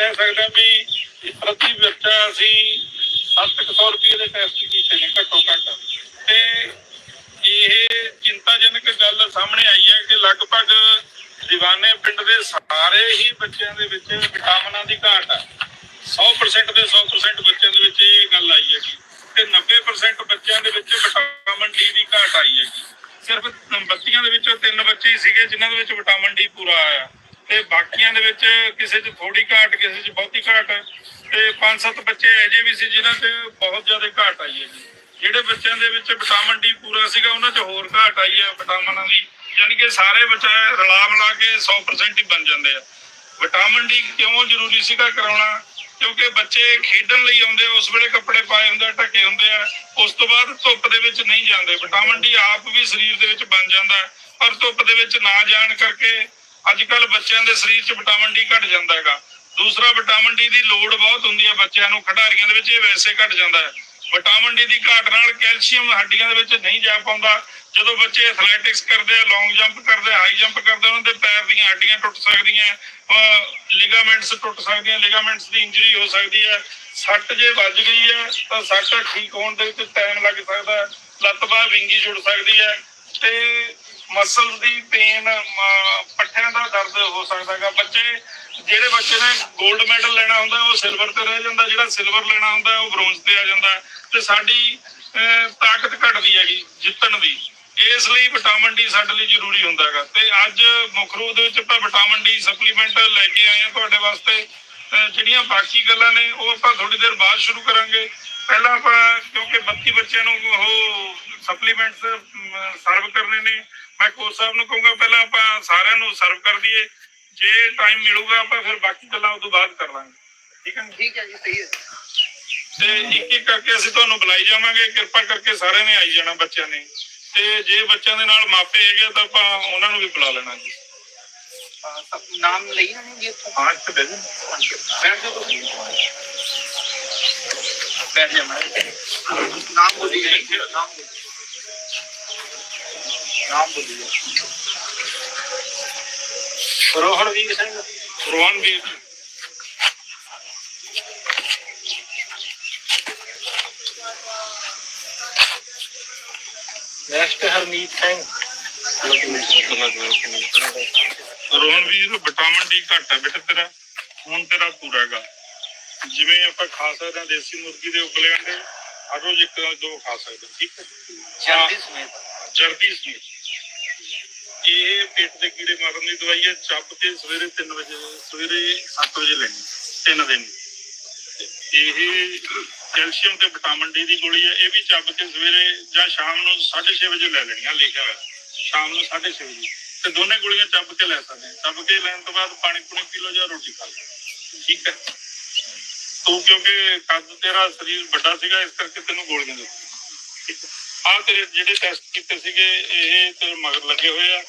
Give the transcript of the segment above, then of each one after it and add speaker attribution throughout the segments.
Speaker 1: ਕਹਿ ਸਕਦੇ ਵੀ ਪ੍ਰਤੀ ਬੱਚਾ ਅਸੀਂ 700 ਰੁਪਏ ਦੇ ਟੈਸਟ ਕੀਤੇ ਨੇ, ਘੱਟੋ ਘੱਟ। ਤੇ ਇਹ ਚਿੰਤਾਜਨਕ ਗੱਲ ਸਾਹਮਣੇ ਆਈ ਹੈ ਕਿ ਲਗਭਗ ਦੀਵਾਨੇ ਪਿੰਡ ਦੇ ਸਾਰੇ ਹੀ ਬੱਚਿਆਂ ਦੇ ਵਿੱਚ ਵਿਟਾਮਿਨਾਂ ਦੀ ਘਾਟ ਹੈ 100% ਦੇ 100% ਬੱਚਿਆਂ ਦੇ ਵਿੱਚ ਇਹ ਗੱਲ ਆਈ ਹੈ ਤੇ 90% ਬੱਚਿਆਂ ਦੇ ਵਿੱਚ ਵਿਟਾਮਿਨ ਡੀ ਦੀ ਘਾਟ ਆਈ ਹੈ ਸਿਰਫ ਬੱਤੀਆਂ ਦੇ ਵਿੱਚੋਂ ਤਿੰਨ ਬੱਚੇ ਹੀ ਸੀਗੇ ਜਿਨ੍ਹਾਂ ਦੇ ਵਿੱਚ ਵਿਟਾਮਿਨ ਡੀ ਪੂਰਾ ਆਇਆ ਤੇ ਦੇ ਵਿੱਚ ਕਿਸੇ 'ਚ ਥੋੜੀ ਘਾਟ ਕਿਸੇ 'ਚ ਬਹੁਤੀ ਘਾਟ ਤੇ ਪੰਜ ਸੱਤ ਬੱਚੇ ਅਜੇ ਵੀ ਸੀ ਜਿਨ੍ਹਾਂ 'ਚ ਬਹੁਤ ਜ਼ਿਆਦਾ ਘਾਟ ਆਈ ਹੈ ਜੀ। ਜਿਹੜੇ ਬੱਚਿਆਂ ਦੇ ਵਿੱਚ ਵਿਟਾਮਿਨ ਡੀ ਪੂਰਾ ਸੀਗਾ ਉਹਨਾਂ 'ਚ ਹੋਰ ਘਾਟ ਆਈ ਹੈ ਵਿਟਾਮਿਨਾਂ ਦੀ। ਯਾਨੀ ਕਿ ਸਾਰੇ ਬੱਚੇ ਰਲਾ ਮਿਲਾ ਕੇ 100% ਹੀ ਬਣ ਜਾਂਦੇ ਆ। ਵਿਟਾਮਿਨ ਡੀ ਕਿਉਂ ਜ਼ਰੂਰੀ ਸੀਗਾ ਕਰਾਉਣਾ? ਕਿਉਂਕਿ ਬੱਚੇ ਖੇਡਣ ਲਈ ਆਉਂਦੇ ਆ ਉਸ ਵੇਲੇ ਕੱਪੜੇ ਪਾਏ ਹੁੰਦੇ ਆ ਢੱਕੇ ਹੁੰਦੇ ਆ। ਉਸ ਤੋਂ ਬਾਅਦ ਧੁੱਪ ਦੇ ਵਿੱਚ ਨਹੀਂ ਜਾਂਦੇ। ਵਿਟਾਮਿਨ ਡੀ ਆਪ ਵੀ ਸਰੀਰ ਦੇ ਵਿੱਚ ਬਣ ਜਾਂਦਾ ਹੈ, ਪਰ ਧੁੱਪ ਦੇ ਵਿੱਚ ਨਾ ਜਾਣ ਕਰਕੇ ਅੱਜ ਕੱਲ ਬੱਚਿਆਂ ਦੇ ਸਰੀਰ 'ਚ ਵਿਟਾਮਿਨ ਡੀ ਘਟ ਜਾਂਦਾ ਹੈਗਾ। ਦੂਸਰਾ ਵਿਟਾਮਿਨ ਡੀ ਦੀ ਲੋੜ ਬਹੁਤ ਹੁੰਦੀ ਹੈ ਬੱਚਿਆਂ ਨੂੰ, ਖਿਡਾਰੀਆਂ ਦੇ ਵਿੱਚ ਇਹ ਵੈਸੇ ਘਟ ਜਾਂਦਾ ਹੈ। ਵਿਟਾਮਿਨ ਡੀ ਦੀ ਘਾਟ ਨਾਲ ਕੈਲਸ਼ੀਅਮ ਹੱਡੀਆਂ ਦੇ ਵਿੱਚ ਨਹੀਂ ਜਾ ਪਾਉਂਦਾ। ਜਦੋਂ ਬੱਚੇ ਐਥਲੈਟਿਕਸ ਕਰਦੇ ਆ ਲੌਂਗ ਜੰਪ ਕਰਦੇ ਹਾਈ ਜੰਪ ਕਰਦੇ ਉਹਨਾਂ ਦੇ ਪੈਰ ਦੀਆਂ ਹੱਡੀਆਂ ਟੁੱਟ ਸਕਦੀਆਂ ਲਿਗਾਮੈਂਟਸ ਟੁੱਟ ਸਕਦੀਆਂ ਲਿਗਾਮੈਂਟਸ ਦੀ ਇੰਜਰੀ ਹੋ ਸਕਦੀ ਹੈ। ਸੱਟ ਜੇ ਵੱਜ ਗਈ ਹੈ, ਤਾਂ ਸੱਟ ਠੀਕ ਹੋਣ ਦੇ ਵਿੱਚ ਟਾਈਮ ਲੱਗ ਸਕਦਾ ਹੈ, ਲੱਤ ਬਾਹ ਵਿੰਗੀ ਜੁੜ ਸਕਦੀ ਹੈ। ਤੇ ਮਸਲ ਦੀ ਪੇਨ ਪੱਠਿਆਂ ਦਾ ਦਰਦ ਹੋ ਸਕਦਾ ਬੱਚੇ ਜਿਹੜੇ ਬੱਚੇ ਨੇ 골ਡ ਮੈਡਲ ਲੈਣਾ ਹੁੰਦਾ ਉਹ ਸਿਲਵਰ ਤੇ ਰਹਿ ਜਾਂਦਾ ਜਿਹੜਾ ਸਿਲਵਰ ਲੈਣਾ ਹੁੰਦਾ ਉਹ ਬ੍ਰੌਂਜ਼ ਤੇ ਆ ਜਾਂਦਾ। ਤੇ ਸਾਡੀ ਤਾਕਤ ਘਟਦੀ ਹੈਗੀ ਜਿੱਤਣ ਦੀ। ਇਸ ਲਈ ਵਿਟਾਮਿਨ ਡੀ ਸਾਡੇ ਲਈ ਜ਼ਰੂਰੀ ਹੁੰਦਾ ਹੈਗਾ। ਤੇ ਅੱਜ ਮੁੱਖ ਰੂਪ ਦੇ ਵਿੱਚ ਆਪਾਂ ਵਿਟਾਮਿਨ ਡੀ ਸਪਲੀਮੈਂਟ ਲੈ ਕੇ ਆਏ ਹਾਂ ਤੁਹਾਡੇ ਵਾਸਤੇ। ਅਹ, ਜਿਹੜੀਆਂ ਬਾਕੀ ਗੱਲਾਂ ਨੇ ਉਹ ਆਪਾਂ ਥੋੜੀ ਦੇਰ ਬਾਅਦ ਸ਼ੁਰੂ ਕਰਾਂਗੇ। ਪਹਿਲਾਂ ਆਪਾਂ ਕਿਉਂਕਿ 32 ਬੱਚਿਆਂ ਨੂੰ ਉਹ ਸਪਲੀਮੈਂਟਸ ਸਰਵ ਕਰਨੇ ਨੇ। ਮੈਂ ਕੋਚ ਸਾਹਿਬ ਨੂੰ ਕਹੂੰਗਾ ਪਹਿਲਾਂ ਆਪਾਂ ਸਾਰਿਆਂ ਨੂੰ ਸਰਵ ਕਰ ਦਈਏ। ਜੇ ਟਾਈਮ ਮਿਲੂਗਾ ਆਪਾਂ ਫਿਰ ਬਾਕੀ ਗੱਲਾਂ ਉਦੋਂ ਬਾਅਦ ਕਰ ਲਾਂਗੇ। ਠੀਕ ਹੈ
Speaker 2: ਠੀਕ ਹੈ ਜੀ ਸਹੀ ਹੈ।
Speaker 1: ਤੇ ਇੱਕ ਇੱਕ ਕਰਕੇ ਅਸੀਂ ਤੁਹਾਨੂੰ ਬੁਲਾਈ ਜਾਵਾਂਗੇ। ਕਿਰਪਾ ਕਰਕੇ ਸਾਰਿਆਂ ਨੇ ਆਈ ਜਾਣਾ ਬੱਚਿਆਂ ਨੇ। ਤੇ ਜੇ ਬੱਚਿਆਂ ਦੇ ਨਾਲ ਮਾਪੇ ਹੈਗੇ ਤਾਂ ਆਪਾਂ ਉਹਨਾਂ ਨੂੰ ਵੀ ਬੁਲਾ ਲੈਣਾ ਜੀ।
Speaker 2: ਨਾਮ ਲਈ ਨਾ ਜੀ
Speaker 1: ਹਾਂ ਇੱਥੇ ਬੈਠੋ
Speaker 2: ਬੈਠ ਜਾਓ ਤੁਸੀਂ। ਬੈਠ ਜਾ ਮੈਂ ਨਾਮ ਬੋਲੀਏ ਜੀ, ਨਾਮ ਬੋਲੀਏ ਨਾਮ ਬੋਲੀਏ ਰੋਹਣਵੀਰ ਸਿੰਘ
Speaker 1: ਰੋਹਨ ਵੀ
Speaker 2: ਨੈਕਸਟ ਹਰਮੀਤ ਸਿੰਘ।
Speaker 1: ਰੋਹਨ ਵੀ ਵਿਟਾਮਿਨ ਡੀ ਘੱਟ ਹੈ ਬੇਟਾ ਤੇਰਾ। ਹੁਣ ਤੇਰਾ ਪੂਰਾ ਹੈਗਾ। ਜਿਵੇਂ ਆਪਾਂ ਖਾ ਸਕਦੇ ਹਾਂ ਦੇਸੀ ਮੁਰਗੀ ਦੇ ਉਬਲੇ ਅੰਡੇ ਹਰ ਰੋਜ਼ ਇੱਕ ਦੋ ਖਾ ਸਕਦੇ ਠੀਕ ਹੈ?
Speaker 2: ਜਲਦੀ ਸਮੇਤ।
Speaker 1: ਜਰਦੀ ਸੀ ਇਹ ਪੇਟ ਦੇ ਕੀੜੇ ਮਾਰਨ ਦੀ ਦਵਾਈ ਹੈ ਚੱਪ ਕੇ ਸਵੇਰੇ 3 ਵਜੇ, ਸਵੇਰੇ 7 ਵਜੇ ਲੈਣੀ ਤਿੰਨ ਦਿਨ ਇਹ ਕੈਲਸ਼ੀਅਮ ਤੇ ਵਿਟਾਮਿਨ ਡੀ ਦੀ ਗੋਲੀ ਹੈ, ਇਹ ਵੀ ਚੱਬ ਕੇ ਸਵੇਰੇ ਜਾਂ ਸ਼ਾਮ ਨੂੰ 6:30 ਵਜੇ ਲੈ ਲੈਣੀ ਆ ਲਿਖਿਆ ਹੋਇਆ। ਸ਼ਾਮ ਨੂੰ 6:30 ਵਜੇ। ਤੇ ਦੋਨੇ ਗੋਲੀਆਂ ਚੱਬ ਕੇ ਲੈ ਸਕਦੇ ਹਾਂ। ਚੱਬ ਕੇ ਲੈਣ ਤੋਂ ਬਾਅਦ ਪਾਣੀ ਪੂਣੀ ਪੀ ਲਓ ਜਾਂ ਰੋਟੀ ਖਾ ਲਓ। ਠੀਕ ਹੈ। ਤੂੰ ਕਿਉਂਕਿ ਕੱਦ ਤੇਰਾ ਸਰੀਰ ਵੱਡਾ ਸੀਗਾ, ਇਸ ਕਰਕੇ ਤੈਨੂੰ ਗੋਲੀਆਂ ਦਿੱਤੀਆਂ। ਠੀਕ ਆ ਤੇਰੇ ਜਿਹੜੇ ਟੈਸਟ ਕੀਤੇ ਸੀਗੇ, ਇਹ ਤੇਰੇ ਮਗਰ ਲੱਗੇ ਹੋਏ ਆ।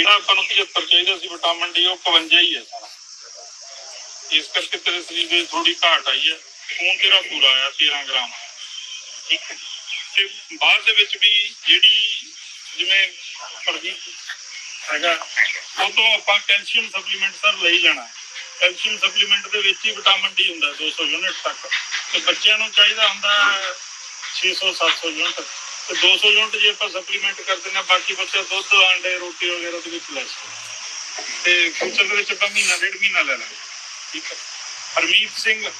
Speaker 1: ਜਿਹੜਾ ਆਪਾਂ ਨੂੰ 75 ਚਾਹੀਦਾ ਸੀ, ਵਿਟਾਮਿਨ ਡੀ, ਉਹ 52 ਹੀ ਹੈ ਇਸ ਕਰਕੇ ਤੇਰੇ ਸਰੀਰ ਦੇ ਥੋੜੀ ਘਾਟ ਆਈ ਹੈ। ਖੂਨ ਤੇਰਾ ਪੂਰਾ ਆਇਆ 13 ਗ੍ਰਾਮ। ਠੀਕ ਹੈ। ਤੇ ਬਾਅਦ ਦੇ ਵਿੱਚ ਵੀ ਜਿਹੜੀ ਜਿਵੇਂ ਪ੍ਰਦੀਪ ਹੈਗਾ, ਉਹ ਤੋਂ ਆਪਾਂ ਕੈਲਸ਼ੀਅਮ ਸਪਲੀਮੈਂਟ ਸਰ ਲਈ ਜਾਣਾ ਕੈਲਸ਼ੀਅਮ ਸਪਲੀਮੈਂਟ ਦੇ ਵਿੱਚ ਹੀ ਵਿਟਾਮਿਨ ਡੀ ਹੁੰਦਾ 200 ਯੂਨਿਟ ਤੱਕ। ਤੇ ਬੱਚਿਆਂ ਨੂੰ ਚਾਹੀਦਾ ਹੁੰਦਾ 600 700 ਯੂਨਿਟ। ਤੇ 200 ਯੂਨਿਟ ਜੇ ਆਪਾਂ ਸਪਲੀਮੈਂਟ ਕਰ ਦਿੰਦੇ ਹਾਂ, ਬਾਕੀ ਬੱਚਾ ਦੁੱਧ, ਆਂਡੇ, ਰੋਟੀ ਵਗੈਰਾ ਦੇ ਵਿੱਚ ਲੈ ਸਕਦੇ ਤੇ ਫਿਊਚਰ ਦੇ ਵਿੱਚ ਆਪਾਂ ਮਹੀਨਾ, ਡੇਢ ਮਹੀਨਾ ਲੈ ਲਾਂਗੇ। ਠੀਕ ਹੈ। ਹਰਮੀਤ ਸਿੰਘ।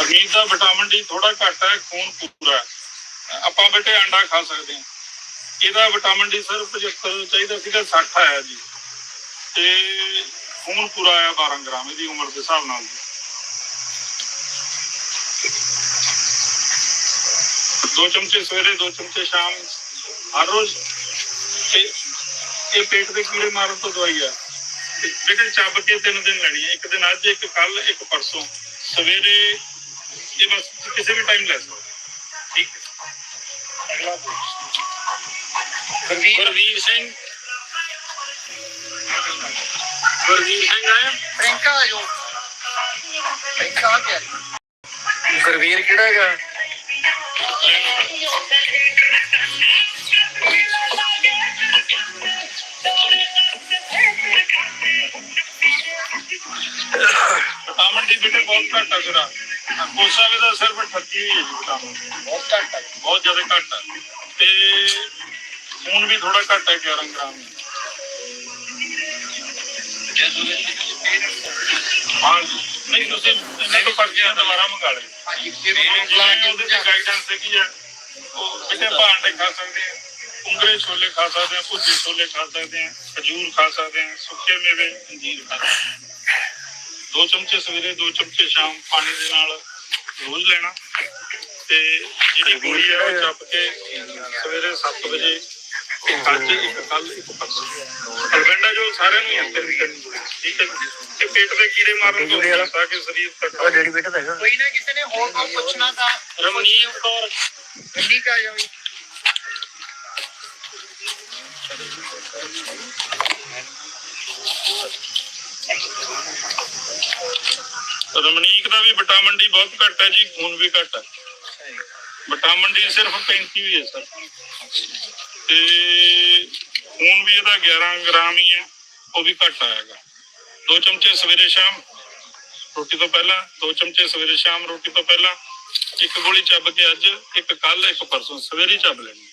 Speaker 1: ਹਰਮੀਤ ਦਾ ਵਿਟਾਮਿਨ ਡੀ ਥੋੜਾ ਘੱਟ ਹੈ, ਖੂਨ ਪੂਰਾ ਆਪਾਂ ਬੇਟੇ ਆਂਡਾ ਖਾ ਸਕਦੇ ਹਾਂ। ਇਹਦਾ ਵਿਟਾਮਿਨ ਡੀ ਸਰ 75 ਚਾਹੀਦਾ ਸੀਗਾ 60 ਆਇਆ ਜੀ। ਤੇ ਖੂਨ ਪੂਰਾ ਆਇਆ 12 ਗ੍ਰਾਮ ਇਹਦੀ ਉਮਰ ਦੇ ਹਿਸਾਬ ਨਾਲ। ਦੋ ਚਮਚੇ ਸਵੇਰੇ ਦੋ ਚਮਚੇ ਸ਼ਾਮ। ਹਰ ਰੋਜ਼ ਇਹ ਪੇਟ ਦੇ ਕੀੜੇ ਮਾਰਨ ਤੋਂ ਦਵਾਈ ਆ। ਬੇਟੇ ਚੱਬ ਕੇ ਤਿੰਨ ਦਿਨ ਲੈਣੀ ਹੈ ਇੱਕ ਦਿਨ ਅੱਜ ਇੱਕ ਕੱਲ ਇੱਕ ਪਰਸੋਂ। ਸਵੇਰੇ ਇਹ ਬਸ ਕਿਸੇ ਵੀ ਟਾਈਮ ਲੈ ਸਕੋ ਠੀਕ? ਹੈ
Speaker 2: ਗੁਰਵੀਰ
Speaker 1: ਸਿੰਘ।
Speaker 2: ਪ੍ਰਿੰਕਾ ਆ ਜੋ ਪ੍ਰਿੰਕਾ ਆ ਗਿਆ
Speaker 3: ਗੁਰਵੀਰ ਕਿਹੜਾ ਹੈਗਾ?
Speaker 1: ਵਿਟਾਮਿਨ ਡੀ ਬੇਟੇ ਬਹੁਤ ਘੱਟ ਆ ਜਰਾ ਕੋਸਾ ਵੀ ਦਾ ਸਿਰਫ 38 ਹੀ ਹੈ ਜੀ ਵਿਟਾਮਿਨ
Speaker 2: ਬਹੁਤ ਘੱਟ ਆ
Speaker 1: ਬਹੁਤ ਜ਼ਿਆਦਾ ਘੱਟ ਆ ਤੇ ਖੂਨ ਵੀ ਥੋੜਾ ਘੱਟ ਹੈ 11 ਗ੍ਰਾਮ ਹਾਂ ਨਹੀਂ ਤੁਸੀਂ ਇਹਨਾਂ ਤੋਂ ਪਰਚੀਆਂ ਦੁਬਾਰਾ ਮੰਗਾ ਲਓ। ਉਹਦੇ ਤੇ ਗਾਈਡੈਂਸ ਹੈਗੀ ਆ ਉਹ ਬੇਟੇ ਭਾਂਡੇ ਖਾ ਸਕਦੇ ਆ ਉਂਗਰੇ ਛੋਲੇ ਖਾ ਸਕਦੇ ਆ ਭੁੱਜੇ ਛੋਲੇ ਖਾ ਸਕਦੇ ਆ ਖਜੂਰ ਖਾ ਸਕਦੇ ਆ ਸੁੱਕੇ ਮੇਵੇ ਅੰਜੀਰ ਖਾ ਸਕਦੇ ਆ। ਦੋ ਚਮਚੇ ਸਵੇਰੇ ਦੋ ਚਮਚੇ ਸ਼ਾਮ ਪਾਣੀ ਦੇ ਨਾਲ ਰੋਜ਼ ਲੈਣਾ। ਤੇ ਜਿਹੜੀ ਗੋਲੀ ਹੈ ਉਹ ਚੱਪ ਕੇ ਸਵੇਰੇ 7 ਵਜੇ ਇੱਕ ਅੱਜ ਇੱਕ ਕੱਲ ਇੱਕ ਪਰਸੋਂ ਅਲਵੈਂਡਾ ਜੋ ਸਾਰਿਆਂ ਨੂੰ ਹੀ ਅੰਦਰ ਵੀ ਕਰਨੀ ਜ਼ਰੂਰੀ ਹੈ, ਠੀਕ ਹੈ ਜੀ? ਤੇ ਪੇਟ ਦੇ ਕੀੜੇ ਮਾਰਨ ਤੋਂ ਬਚਾ ਤਾਂ ਕਿ ਸਰੀਰ
Speaker 3: ਉਹ
Speaker 1: ਤੱਕ
Speaker 3: ਡੈਡੀ ਬੇਟਾ ਤਾਂ ਹੈਗਾ।
Speaker 2: ਕੋਈ ਨਾ ਕਿਸੇ ਨੇ ਹੋਰ ਕੋਈ ਪੁੱਛਣਾ ਤਾਂ
Speaker 1: ਰਮਨੀਤ ਕੌਰ।
Speaker 2: ਗੱਡੀ ਕਾ ਜਾਵੇ
Speaker 1: ਰਮਨੀਕ ਦਾ ਵੀ ਵਿਟਾਮਿਨ ਡੀ ਬਹੁਤ ਘੱਟ ਹੈ ਜੀ ਖੂਨ ਵੀ ਘੱਟ ਹੈ। ਵਿਟਾਮਿਨ ਡੀ ਸਿਰਫ 35 ਹੀ ਹੈ ਸਰ। ਤੇ ਖੂਨ ਵੀ ਇਹਦਾ 11 ਗ੍ਰਾਮ ਹੀ ਹੈ ਉਹ ਵੀ ਘੱਟ ਆਏਗਾ ਦੋ ਚਮਚੇ ਸਵੇਰੇ ਸ਼ਾਮ ਰੋਟੀ ਤੋਂ ਪਹਿਲਾਂ ਦੋ ਚਮਚੇ ਸਵੇਰੇ ਸ਼ਾਮ ਰੋਟੀ ਤੋਂ ਪਹਿਲਾਂ ਇੱਕ ਗੋਲੀ ਚੱਬ ਕੇ ਅੱਜ ਇੱਕ ਕੱਲ ਇੱਕ ਪਰਸੋਂ ਸਵੇਰੇ ਚੱਬ ਲੈਣੀ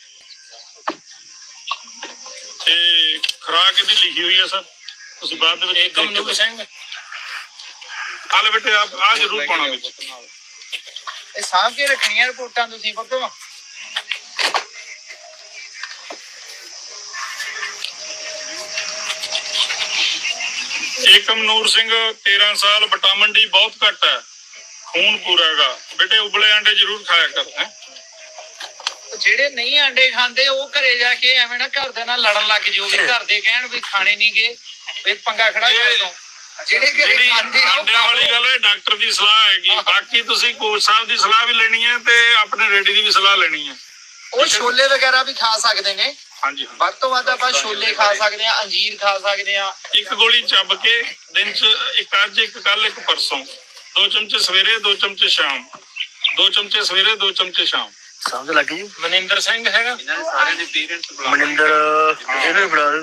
Speaker 1: ਤੇ ਖੁਰਾਕ ਇਹਦੀ ਲਿਖੀ ਹੋਈ ਹੈ ਸਰ। ਤੁਸੀਂ ਬਾਅਦ ਦੇ ਵਿੱਚ ਏਕਮ ਨੂਰ ਸਿੰਘ। ਆਲੇ ਬੇਟੇ ਆਪ ਆ ਜ਼ਰੂਰ ਪਾਉਣਾ ਵਿੱਚ।
Speaker 2: ਇਹ ਕੇ ਰੱਖਣੀਆਂ ਰਿਪੋਰਟਾਂ ਤੁਸੀਂ ਪੱਕੋ
Speaker 1: ਏਕਮ ਨੂਰ ਸਿੰਘ 13 ਸਾਲ ਵਿਟਾਮਿਨ ਡੀ ਬਹੁਤ ਘੱਟ ਹੈ। ਖੂਨ ਪੂਰਾ ਹੈਗਾ। ਬੇਟੇ ਉਬਲੇ ਆਂਡੇ ਜ਼ਰੂਰ ਖਾਇਆ ਕਰ ਹੈਂ।
Speaker 2: ਜਿਹੜੇ ਨਹੀਂ ਆਂਡੇ ਖਾਂਦੇ ਉਹ ਘਰੇ ਜਾ ਕੇ ਐਵੇਂ ਨਾ ਘਰ ਦੇ ਨਾਲ ਲੜਨ ਲੱਗ ਜਿਓ ਵੀ ਘਰ ਦੇ ਕਹਿਣ ਵੀ ਖਾਣੇ ਨਹੀਂਗੇ ਵੀ ਪੰਗਾ ਖੜਾ ਕਰ ਦੋ। ਜਿਹੜੇ ਘਰੇ ਖਾਂਦੇ ਆ ਉਹ
Speaker 1: ਆਂਡਿਆਂ ਵਾਲੀ। ਗੱਲ ਹੈ ਡਾਕਟਰ ਦੀ ਸਲਾਹ ਹੈਗੀ। ਬਾਕੀ ਤੁਸੀਂ ਕੋਚ ਸਾਹਿਬ ਦੀ ਸਲਾਹ ਵੀ ਲੈਣੀ ਹੈ ਤੇ ਆਪਣੇ ਰੈਡੀ ਦੀ ਵੀ ਸਲਾਹ ਲੈਣੀ ਹੈ।
Speaker 2: ਉਹ ਛੋਲੇ ਵਗੈਰਾ ਵੀ ਖਾ ਸਕਦੇ ਨੇ।
Speaker 1: ਹਾਂਜੀ ਹਾਂ।
Speaker 2: ਵੱਧ ਤੋਂ ਵੱਧ ਆਪਾਂ ਛੋਲੇ ਖਾ ਸਕਦੇ ਆ ਅੰਜੀਰ ਖਾ ਸਕਦੇ ਆ
Speaker 1: ਇੱਕ ਗੋਲੀ ਚੱਬ ਕੇ ਦਿਨ ਚ ਇੱਕ ਅੱਜ ਇੱਕ ਕੱਲ ਇੱਕ ਪਰਸੋਂ। ਦੋ ਚਮਚੇ ਸਵੇਰੇ ਦੋ ਚਮਚੇ ਸ਼ਾਮ। ਦੋ ਚਮਚੇ ਸਵੇਰੇ ਦੋ ਚਮਚੇ ਸ਼ਾਮ।
Speaker 3: ਸਮਝ ਲੱਗ ਗਈ?
Speaker 1: ਮਨਿੰਦਰ ਸਿੰਘ ਹੈਗਾ?
Speaker 2: ਇਹਨਾਂ ਦੇ ਸਾਰਿਆਂ ਦੇ ਪੇਰੈਂਟਸ
Speaker 3: ਮਨਿੰਦਰ ਇਹਨੂੰ ਬੁਲਾ ਦੇ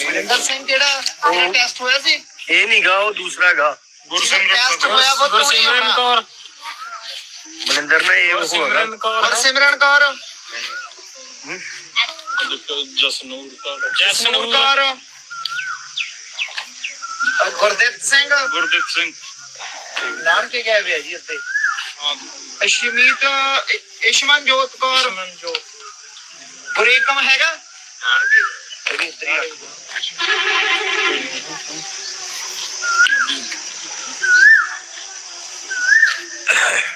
Speaker 2: ਮਨਿੰਦਰ ਸਿੰਘ ਜਿਹੜਾ ਉਹਦਾ ਟੈਸਟ ਹੋਇਆ ਸੀ?
Speaker 3: ਇਹ ਨਹੀਂਗਾ ਉਹ ਦੂਸਰਾ ਹੈਗਾ
Speaker 1: ਗੁਰਸਿਮਰਨ
Speaker 2: ਟੈਸਟ ਹੋਇਆ ਉਹ ਤੋਂ ਨਹੀਂ ਹੋਣਾ।
Speaker 1: ਕੌਰ।
Speaker 3: ਮਨਿੰਦਰ ਨੇ ਇਹ ਉਹ ਹੈਗਾ
Speaker 1: ਗੁਰਸਿਮਰਨ ਕੌਰ।
Speaker 2: ਹਰਸਿਮਰਨ ਕੌਰ।
Speaker 1: ਜਸਨੂਰ ਕੌਰ
Speaker 2: ਜਸਨੂਰ ਕੌਰ ਅਹ ਗੁਰਦਿੱਤ ਸਿੰਘ
Speaker 1: ਗੁਰਦੀਪ ਸਿੰਘ
Speaker 2: ਨਾਨਕੇ ਗਏ ਵੇ ਆ ਜੀ ਉੱਤੇ ਅਸ਼ਮੀਤ ਇਸ਼ਮਨਜੋਤ ਕੌਰ ਗੁਰੇਕਮ ਹੈਗਾ ਇਹ ਵੀ ਉੱਤਰੀ ਆ।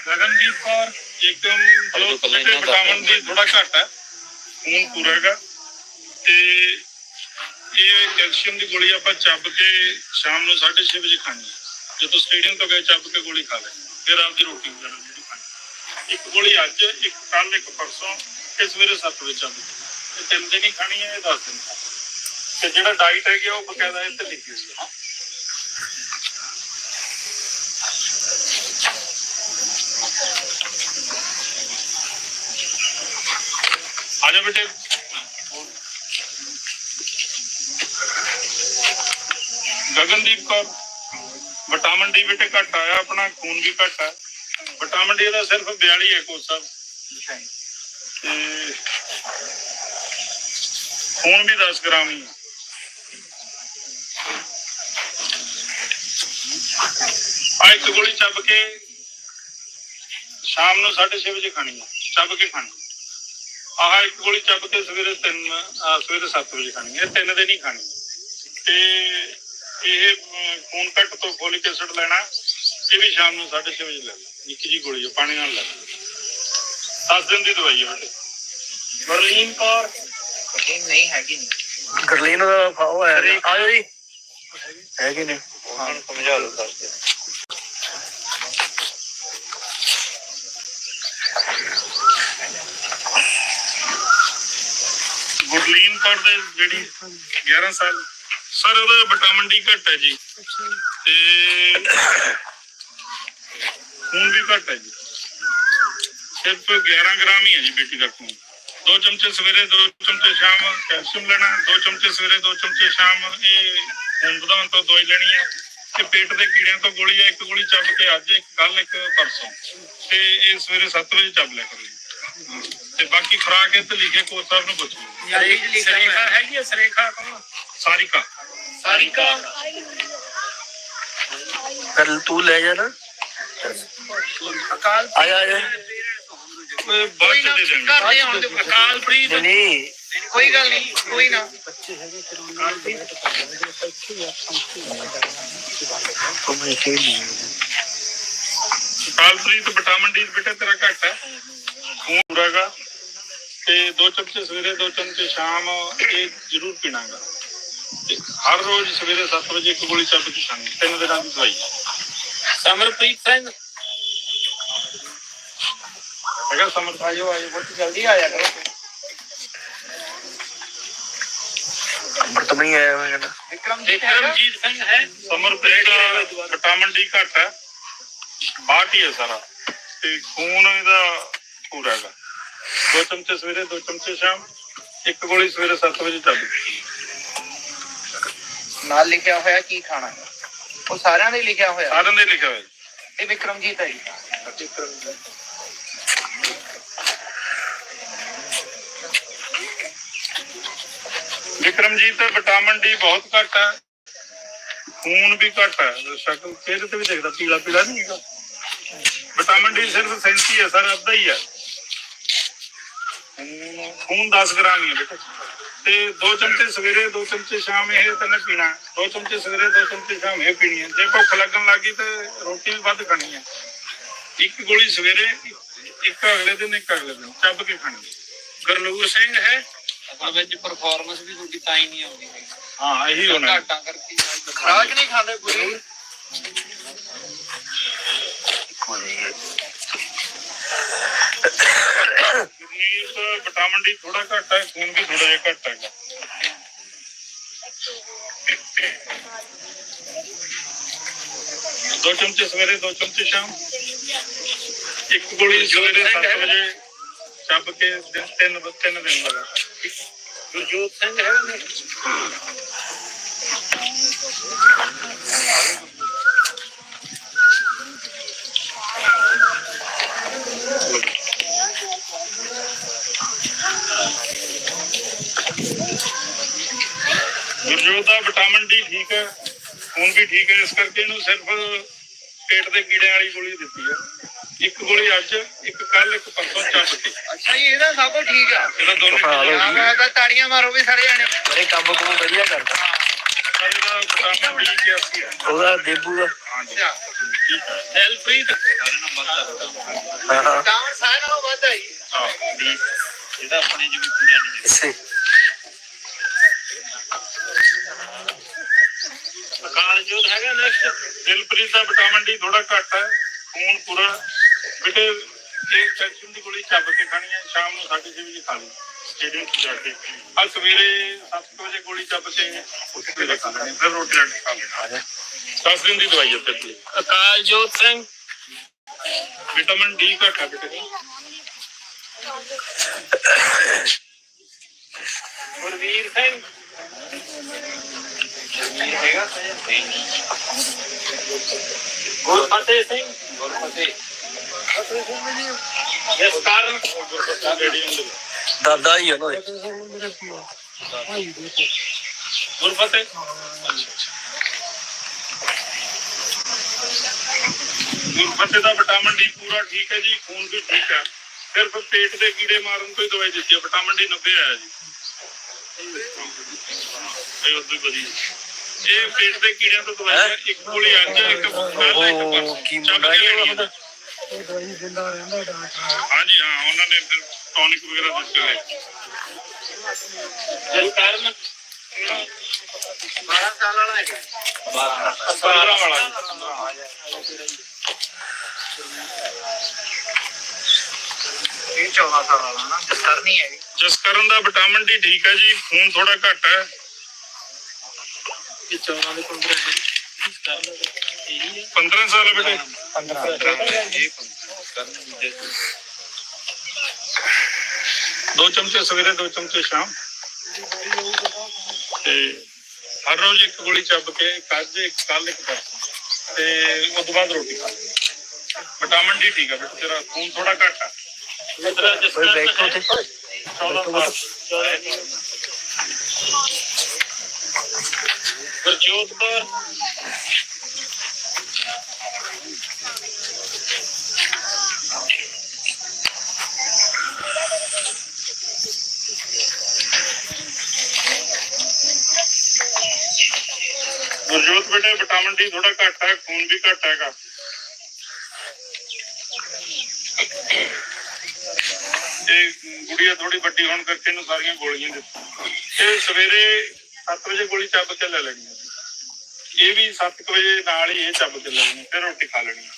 Speaker 1: ਗਗਨਦੀਪ ਕੌਰ ਇੱਕਦਮ ਜੋ ਬੇਟੇ ਵਿਟਾਮਿਨ ਦੀ ਥੋੜਾ ਘੱਟ ਹੈ ਖੂਨ ਪੂਰਾ ਹੈਗਾ। ਤੇ ਇਹ ਕੈਲਸ਼ੀਅਮ ਦੀ ਗੋਲੀ ਆਪਾਂ ਚੱਬ ਕੇ ਸ਼ਾਮ ਨੂੰ 6:30 ਵਜੇ ਖਾਣੀ ਜਦੋਂ ਸਟੇਡੀਅਮ ਤੋਂ ਗਏ ਚੱਬ ਕੇ ਗੋਲੀ ਖਾ ਲੈ ਫਿਰ ਆਪਦੀ ਰੋਟੀ ਵਗੈਰਾ ਜਿਹੜੀ ਖਾਣੀ ਇੱਕ ਗੋਲੀ ਅੱਜ ਇੱਕ ਕੱਲ ਇੱਕ ਪਰਸੋਂ ਤੇ ਸਵੇਰੇ 7 ਵਜੇ ਚੱਬ ਕੇ। ਤਿੰਨ ਦਿਨ ਹੀ ਖਾਣੀ ਹੈ ਇਹ 10 ਦਿਨ। ਤੇ ਜਿਹੜਾ ਡਾਈਟ ਹੈਗੀ ਉਹ ਬਕਾਇਦਾ ਤੇ ਲਿਖੀ ਹੋਈ ਹੈ। ਆ ਜਾ ਬੇਟੇ ਗਗਨਦੀਪ ਕੌਰ ਵਿਟਾਮਿਨ ਡੀ ਬੇਟੇ ਘੱਟ ਆਇਆ ਆਪਣਾ ਖੂਨ ਵੀ ਘੱਟ ਹੈ ਵਿਟਾਮਿਨ ਡੀ ਦਾ ਸਿਰਫ 42 ਹੈ ਕੋਚ ਸਾਹਿਬ ਤੇ ਖੂਨ ਵੀ 10 ਗ੍ਰਾਮ ਹੀ ਹੈ ਆ ਇੱਕ ਗੋਲੀ ਚੱਬ ਕੇ ਸ਼ਾਮ ਨੂੰ 6:30 ਵਜੇ ਖਾਣੀ ਹੈ ਚੱਬ ਕੇ ਖਾਣੀ ਹੈ ਆਹ ਇੱਕ ਗੋਲੀ ਚੱਬ ਕੇ ਸਵੇਰੇ 3 ਸਵੇਰੇ 7 ਵਜੇ ਖਾਣੀ ਹੈ ਤਿੰਨ ਦਿਨ ਹੀ ਖਾਣੀ। ਤੇ ਇਹ ਖੂਨ ਘੱਟ ਤੋਂ ਫੋਲਿਕ ਐਸਿਡ ਲੈਣਾ ਇਹ ਵੀ ਸ਼ਾਮ ਨੂੰ 6:30 ਵਜੇ ਲੈਣਾ ਨਿੱਕੀ ਜੀ ਗੋਲੀ ਪਾਣੀ ਨਾਲ ਲੈਣਾ 10 ਦਿਨ ਦੀ ਦਵਾਈ ਹੈ ਬੇਟੇ ਮਰਲੀਨ ਕੌਰ।
Speaker 2: ਇਹ ਨਹੀਂ ਹੈਗੀ ਨਹੀਂ।
Speaker 3: ਗਰਲੀਨ ਦਾ ਫਾਓ ਹੈ ਆਜੋ ਜੀ ਹੈਗੇ ਨੇ
Speaker 2: ਸਮਝਾ ਲਓ ਦੱਸ
Speaker 1: ਗੁਰਲੀਨ ਕੌਰ ਦੇ ਜਿਹੜੀ 11 ਸਾਲ, ਸਰ ਉਹਦਾ ਵਿਟਾਮਿਨ ਡੀ ਘੱਟ ਹੈ ਜੀ। ਤੇ ਖੂਨ ਵੀ ਘੱਟ ਹੈ ਜੀ। ਸਿਰਫ 11 ਗ੍ਰਾਮ ਹੀ ਹੈ ਜੀ ਬੇਟੀ ਦਾ ਖੂਨ। ਦੋ ਚਮਚੇ ਸਵੇਰੇ, ਦੋ ਚਮਚੇ ਸ਼ਾਮ ਕੈਲਸ਼ੀਅਮ ਲੈਣਾ, ਦੋ ਚਮਚੇ ਸਵੇਰੇ, ਦੋ ਚਮਚੇ ਸ਼ਾਮ ਇਹ ਖੂਨ ਵਧਾਉਣ ਤੋਂ ਦਵਾਈ ਲੈਣੀ ਹੈ। ਤੇ ਪੇਟ ਦੇ ਕੀੜਿਆਂ ਤੋਂ ਗੋਲੀ ਹੈ, ਇੱਕ ਗੋਲੀ ਚੱਬ ਕੇ ਅੱਜ, ਇੱਕ ਕੱਲ ਇੱਕ ਪਰਸੋਂ। ਤੇ ਇਹ ਸਵੇਰੇ 7 ਵਜੇ ਚੱਬ ਲਿਆ ਕਰੋ ਤੇ ਬਾਕੀ ਖੁਰਾਕ ਇਹ ਤੇ ਲਿਖੇ ਕੋਚ ਸਾਹਿਬ ਨੂੰ ਪੁੱਛੋ।
Speaker 2: ਸਰੇਖਾ
Speaker 3: ਹੈਗੀ ਹੈ ਸਰੇਖਾ ਕੌਣ
Speaker 1: ਸਾਰਿਕਾ।
Speaker 2: ਸਾਰਿਕਾ।
Speaker 3: ਫਿਰ ਤੂੰ ਲੈ ਜਾ ਨਾ।
Speaker 2: ਅਕਾਲ
Speaker 3: ਆ ਜਾ ਆ ਜਾ।
Speaker 1: ਇਹ ਬਾਅਦ
Speaker 2: ਕੋਈ
Speaker 1: ਚ
Speaker 2: ਨਾ
Speaker 1: ਦੇ ਦੇਣਗੇ।
Speaker 2: ਘਰ ਦੇ ਆਉਣ ਦਿਓ ਅਕਾਲ ਪ੍ਰੀਤ
Speaker 3: ਨਹੀਂ ਨਹੀਂ।
Speaker 2: ਕੋਈ ਗੱਲ ਨਹੀਂ ਕੋਈ ਨਾ।
Speaker 3: ਉਹ ਮੈਂ ਖੇਡ ਲਈ
Speaker 1: ਕਾਲਪ੍ਰੀਤ ਵਿਟਾਮਿਨ ਡੀ ਬੇਟਾ ਤੇਰਾ ਘੱਟ ਹੈ। ਖੂਨ ਪੂਰਾਗਾ ਤੇ ਦੋ ਚਮਚੇ ਸਵੇਰੇ ਦੋ ਚਮਚੇ ਸ਼ਾਮ ਇਹ ਜ਼ਰੂਰ ਪੀਣਾਗਾ। ਤੇ ਹਰ ਰੋਜ਼ ਸਵੇਰੇ 7 ਵਜੇ ਇੱਕ ਗੋਲੀ ਚੱਬ ਕੇ ਖਾਣੀ ਤਿੰਨ ਦਿਨਾਂ ਦੀ ਦਵਾਈ
Speaker 2: ਸਮਰਪ੍ਰੀਤ ਸਿੰਘ।
Speaker 1: ਹੈਗਾ ਸਮਰਥ
Speaker 2: ਆਜੋ ਬਹੁਤ ਜਲਦੀ ਆਇਆ ਕਰੋ।
Speaker 3: ਨਹੀਂ ਆਇਆ ਮੈਂ ਕਹਿੰਦਾ।
Speaker 2: ਵਿਕਰਮਜੀਤ
Speaker 1: ਸਿੰਘ ਹੈ। ਸਮਰਪ੍ਰੀਤ ਵਿਟਾਮਿਨ ਡੀ ਘੱਟ ਹੈ। ਬਾਟ ਹੀ ਹੈ ਸਾਰਾ। ਤੇ ਖੂਨ ਇਹਦਾ ਪੂਰਾ ਹੈਗਾ। ਦੋ ਚਮਚੇ ਸਵੇਰੇ ਦੋ ਚਮਚੇ ਸ਼ਾਮ ਇੱਕ ਗੋਲੀ ਸਵੇਰੇ 7 ਵਜੇ ਚੱਬ
Speaker 2: ਨਾਲ ਲਿਖਿਆ ਹੋਇਆ ਕੀ ਖਾਣਾ ਹੈ? ਉਹ ਸਾਰਿਆਂ ਦੇ ਲਿਖਿਆ ਹੋਇਆ?
Speaker 1: ਸਾਰਿਆਂ ਦੇ ਲਿਖਿਆ ਹੋਇਆ।
Speaker 2: ਇਹ ਵਿਕਰਮਜੀਤ ਹੈ ਜੀ।
Speaker 1: ਵਿਕਰਮਜੀਤ ਦਾ ਵਿਟਾਮਿਨ ਡੀ ਬਹੁਤ ਘੱਟ ਹੈ। ਖੂਨ ਵੀ ਘੱਟ ਹੈ। ਸ਼ਕਲ ਚਿਹਰੇ ਤੇ ਵੀ ਦੇਖਦਾ ਪੀਲਾ ਪੀਲਾ ਨਹੀਂ ਹੈਗਾ। ਵਿਟਾਮਿਨ ਡੀ ਸਿਰਫ 37 ਹੈ ਸਰ ਅੱਧਾ ਹੀ ਹੈ। ਖੂਨ- ਖੂਨ 10 ਗ੍ਰਾਮ ਹੀ ਹੈ ਬੇਟਾ। ਤੇ ਦੋ ਚਮਚੇ ਸਵੇਰੇ ਦੋ ਚਮਚੇ ਸ਼ਾਮ ਇਹ ਤੈਨੂੰ ਪੀਣਾ। ਦੋ ਚਮਚੇ ਸਵੇਰੇ ਦੋ ਚਮਚੇ ਸ਼ਾਮ ਇਹ ਪੀਣੀ ਹੈ। ਜੇ ਭੁੱਖ ਲੱਗਣ ਲੱਗੀ ਤੇ ਰੋਟੀ ਵੀ ਵੱਧ ਖਾਣੀ ਹੈ। ਇੱਕ ਗੋਲੀ ਸਵੇਰੇ ਇੱਕ ਅਗਲੇ ਦਿਨ ਇੱਕ ਅਗਲੇ ਦਿਨ। ਚੱਬ ਕੇ ਖਾਣੀ ਹੈ। ਗੁਰਨੂਰ ਸਿੰਘ ਹੈ।
Speaker 2: ਅਸਲ ਵਿੱਚ ਪਰਫਾਰਮੈਂਸ ਵੀ ਤੁਹਾਡੀ ਤਾਂ ਹੀ ਨਹੀਂ ਆਉਂਦੀ
Speaker 1: ਹਾਂ ਇਹੀ ਹੋਣਾ।
Speaker 2: ਘਾਟਾਂ ਕਰਕੇ ਖਰਾਕ ਨਹੀਂ ਖਾਂਦੇ ਪੂਰੀ?
Speaker 1: ਗੁਰਨੀਤ ਵਿਟਾਮਿਨ ਡੀ ਥੋੜਾ ਘੱਟ ਹੈ ਖੂਨ ਵੀ ਥੋੜਾ ਜਿਹਾ ਘੱਟ ਹੈਗਾ ਦੋ ਚਮਚੇ ਸਵੇਰੇ ਦੋ ਚਮਚੇ ਸ਼ਾਮ ਇੱਕ ਗੋਲੀ ਸਵੇਰੇ 7 ਵਜੇ ਚੱਬ ਕੇ ਦਿਨ ਤਿੰਨ ਤਿੰਨ ਦਿਨ ਲਗਾ
Speaker 2: ਗੁਰਜੋਤ ਸਿੰਘ ਹੈਗਾ ਨੇ
Speaker 1: ਗੁਰਜੋਤ ਦਾ ਵਿਟਾਮਿਨ ਡੀ ਠੀਕ ਹੈ ਖੂਨ ਵੀ ਠੀਕ ਹੈ ਇਸ ਕਰਕੇ ਇਹਨੂੰ ਸਿਰਫ ਪੇਟ ਦੇ ਕੀੜਿਆਂ ਵਾਲੀ ਗੋਲੀ ਦਿੱਤੀ ਹੈ। ਇੱਕ ਗੋਲੀ ਅੱਜ ਇੱਕ ਕੱਲ ਇੱਕ ਪਰਸੋਂ ਚੱਬ ਕੇ
Speaker 2: ਅੱਛਾ ਜੀ ਇਹਦਾ ਸਭ ਕੁਝ ਠੀਕ ਆ।
Speaker 1: ਇਹਦਾ ਦੋਨੇ
Speaker 3: ਹਾਂ, ਲਓ
Speaker 2: ਹਾਂ, ਮੈਂ ਤਾਂ ਤਾੜੀਆਂ ਮਾਰੋ ਵੀ ਸਾਰੇ ਜਾਣੇ।
Speaker 3: ਮੇਰੇ ਕੰਮ ਕੋਲ ਵਧੀਆ ਕਰਦਾ।
Speaker 1: ਇਹਦਾ ਵਿਟਾਮਿਨ ਡੀ 81 ਹੈ
Speaker 3: ਉਹਦਾ ਦੇਬੂ ਦਾ।
Speaker 2: ਅੱਛਾ।
Speaker 1: ਠੀਕ ਹੈ
Speaker 3: ਹਾਂ। ਹਾਂ
Speaker 2: ਤਾਂ ਨਾਲੋਂ ਵੱਧ ਆਈ
Speaker 1: ਹਾਂ
Speaker 2: ਇਹਦਾ ਆਪਣੇ ਜਿਵੇਂ ਪੂਰਾ ਨਹੀਂ
Speaker 1: ਜੋਤ ਹੈਗਾ ਨੈਕਸਟ ਦਿਲਪ੍ਰੀਤ ਦਾ ਵਿਟਾਮਿਨ ਡੀ ਥੋੜਾ ਘੱਟ ਹੈ ਖੂਨ ਪੂਰਾ ਬੇਟੇ ਇਹ ਕੈਲਸ਼ੀਅਮ ਦੀ ਗੋਲੀ ਚੱਬ ਕੇ ਖਾਣੀ ਹੈ ਸ਼ਾਮ ਨੂੰ 6:30 ਵਜੇ ਖਾ ਲਈ। ਸਟੇਡੀਅਮ 'ਚ ਜਾ ਕੇ। ਆ ਸਵੇਰੇ 7 ਵਜੇ ਗੋਲੀ ਚੱਬ ਕੇ ਖਾ ਲੈਣੀ ਫਿਰ ਰੋਟੀ ਰਾਟੀ ਖਾ ਲੈਣੀ 10 ਦਿਨ ਦੀ ਦਵਾਈ ਹੈ ਤੇਰੇ। ਲਈ
Speaker 2: ਅਕਾਲ ਜੋਤ ਸਿੰਘ।
Speaker 1: ਵਿਟਾਮਿਨ ਡੀ ਘੱਟ ਹੈ ਬੇਟੇ।
Speaker 2: ਗੁਰਵੀਰ ਸਿੰਘ। ਹੈਗਾ ਗੁਰਫਤਿਹ ਸਿੰਘ ਗੁਰਫਤਿਹ
Speaker 1: ਇਸ ਕਾਰਨ
Speaker 3: ਦਾਦਾ ਹੀ ਉਹਨਾਂ ਦੇ
Speaker 1: ਗੁਰਫਤਿਹ ਗੁਰਫਤਿਹ ਦਾ ਵਿਟਾਮਿਨ ਡੀ ਪੂਰਾ ਠੀਕ ਹੈ ਜੀ, ਖੂਨ ਵੀ ਠੀਕ ਹੈ। ਸਿਰਫ ਪੇਟ ਦੇ ਕੀੜੇ ਮਾਰਨ ਤੋਂ ਹੀ ਦਵਾਈ ਦਿੱਤੀ ਹੈ, ਵਿਟਾਮਿਨ ਡੀ 90 ਆਇਆ ਜੀ। ਇਹ ਉਦੋਂ ਵਧੀਆ। ਇਹ ਪੇਟ ਦੇ ਕੀੜਿਆਂ ਤੋਂ ਦਵਾਈ ਹੈ? ਇੱਕ ਗੋਲੀ ਅੱਜ ਇੱਕ ਕੱਲ ਇੱਕ ਪਰਸੋਂ
Speaker 3: ਕੀ ਮੁੰਡਾ
Speaker 1: ਕੇ
Speaker 3: ਹੀ
Speaker 1: ਲੈਣੀ ਹੈ।
Speaker 3: ਉਹਦਾ
Speaker 1: ਹਾਂਜੀ ਹਾਂ ਉਹਨਾਂ ਨੇ ਫਿਰ ਟੌਨਿਕ ਵਗੈਰਾ ਦਿੱਤੇ ਹੋਏ।
Speaker 2: ਜਿਸ ਕਾਰਨ? 12 ਸਾਲ ਵਾਲਾ ਹੈਗਾ।
Speaker 1: 15 ਵਾਲਾ।
Speaker 2: ਇਹ 14 ਸਾਲ ਵਾਲਾ ਨਾ ਨਹੀਂ ਹੈਗੀ
Speaker 1: ਜਸਕਰਨ ਦਾ ਵਿਟਾਮਿਨ ਡੀ ਠੀਕ ਹੈ ਜੀ ਖੂਨ ਥੋੜਾ ਘੱਟ ਹੈ।
Speaker 3: ਇਹ 14 ਦੇ 15
Speaker 1: 15 ਸਾਲ ਬੇਟੇ
Speaker 3: 15
Speaker 1: ਦੋ ਚਮਚੇ ਸਵੇਰੇ ਦੋ ਚਮਚੇ ਸ਼ਾਮ ਤੇ ਹਰ ਰੋਜ਼ ਇੱਕ ਗੋਲੀ ਚੱਬ ਕੇ ਇੱਕ ਅੱਜ ਇੱਕ ਕੱਲ ਇੱਕ ਪਰਸੋਂ ਤੇ ਉਸ ਤੋਂ ਬਾਅਦ ਰੋਟੀ ਖਾ ਵਿਟਾਮਿਨ ਡੀ ਠੀਕ ਹੈ ਬੇਟਾ ਤੇਰਾ ਖੂਨ ਥੋੜਾ ਘੱਟ ਹੈ
Speaker 3: ਕੋਈ ਬੈਠੋ ਤੇ
Speaker 1: 14 ਸਾਲ ਗੁਰਜੋਤ ਕੌਰ ਗੁਰਜੋਤ ਬੇਟੇ ਵਿਟਾਮਿਨ ਡੀ ਥੋੜਾ ਘੱਟ ਹੈ ਖੂਨ ਵੀ ਘੱਟ ਹੈਗਾ ਇਹ ਗੁੜੀਆ ਥੋੜੀ ਵੱਡੀ ਹੋਣ ਕਰਕੇ ਇਹਨੂੰ ਸਾਰੀਆਂ ਗੋਲੀਆਂ ਦਿੱਤੀਆਂ ਇਹ ਸਵੇਰੇ 7 ਵਜੇ ਗੋਲੀ ਚੱਬ ਕੇ ਲੈ ਲੈਣੀ ਹੈ ਇਹ ਵੀ 7 ਵਜੇ ਨਾਲ ਹੀ ਇਹ ਚੱਬ ਕੇ ਲੈ ਲੈਣੀ ਫਿਰ ਰੋਟੀ ਖਾ ਲੈਣੀ ਹੈ।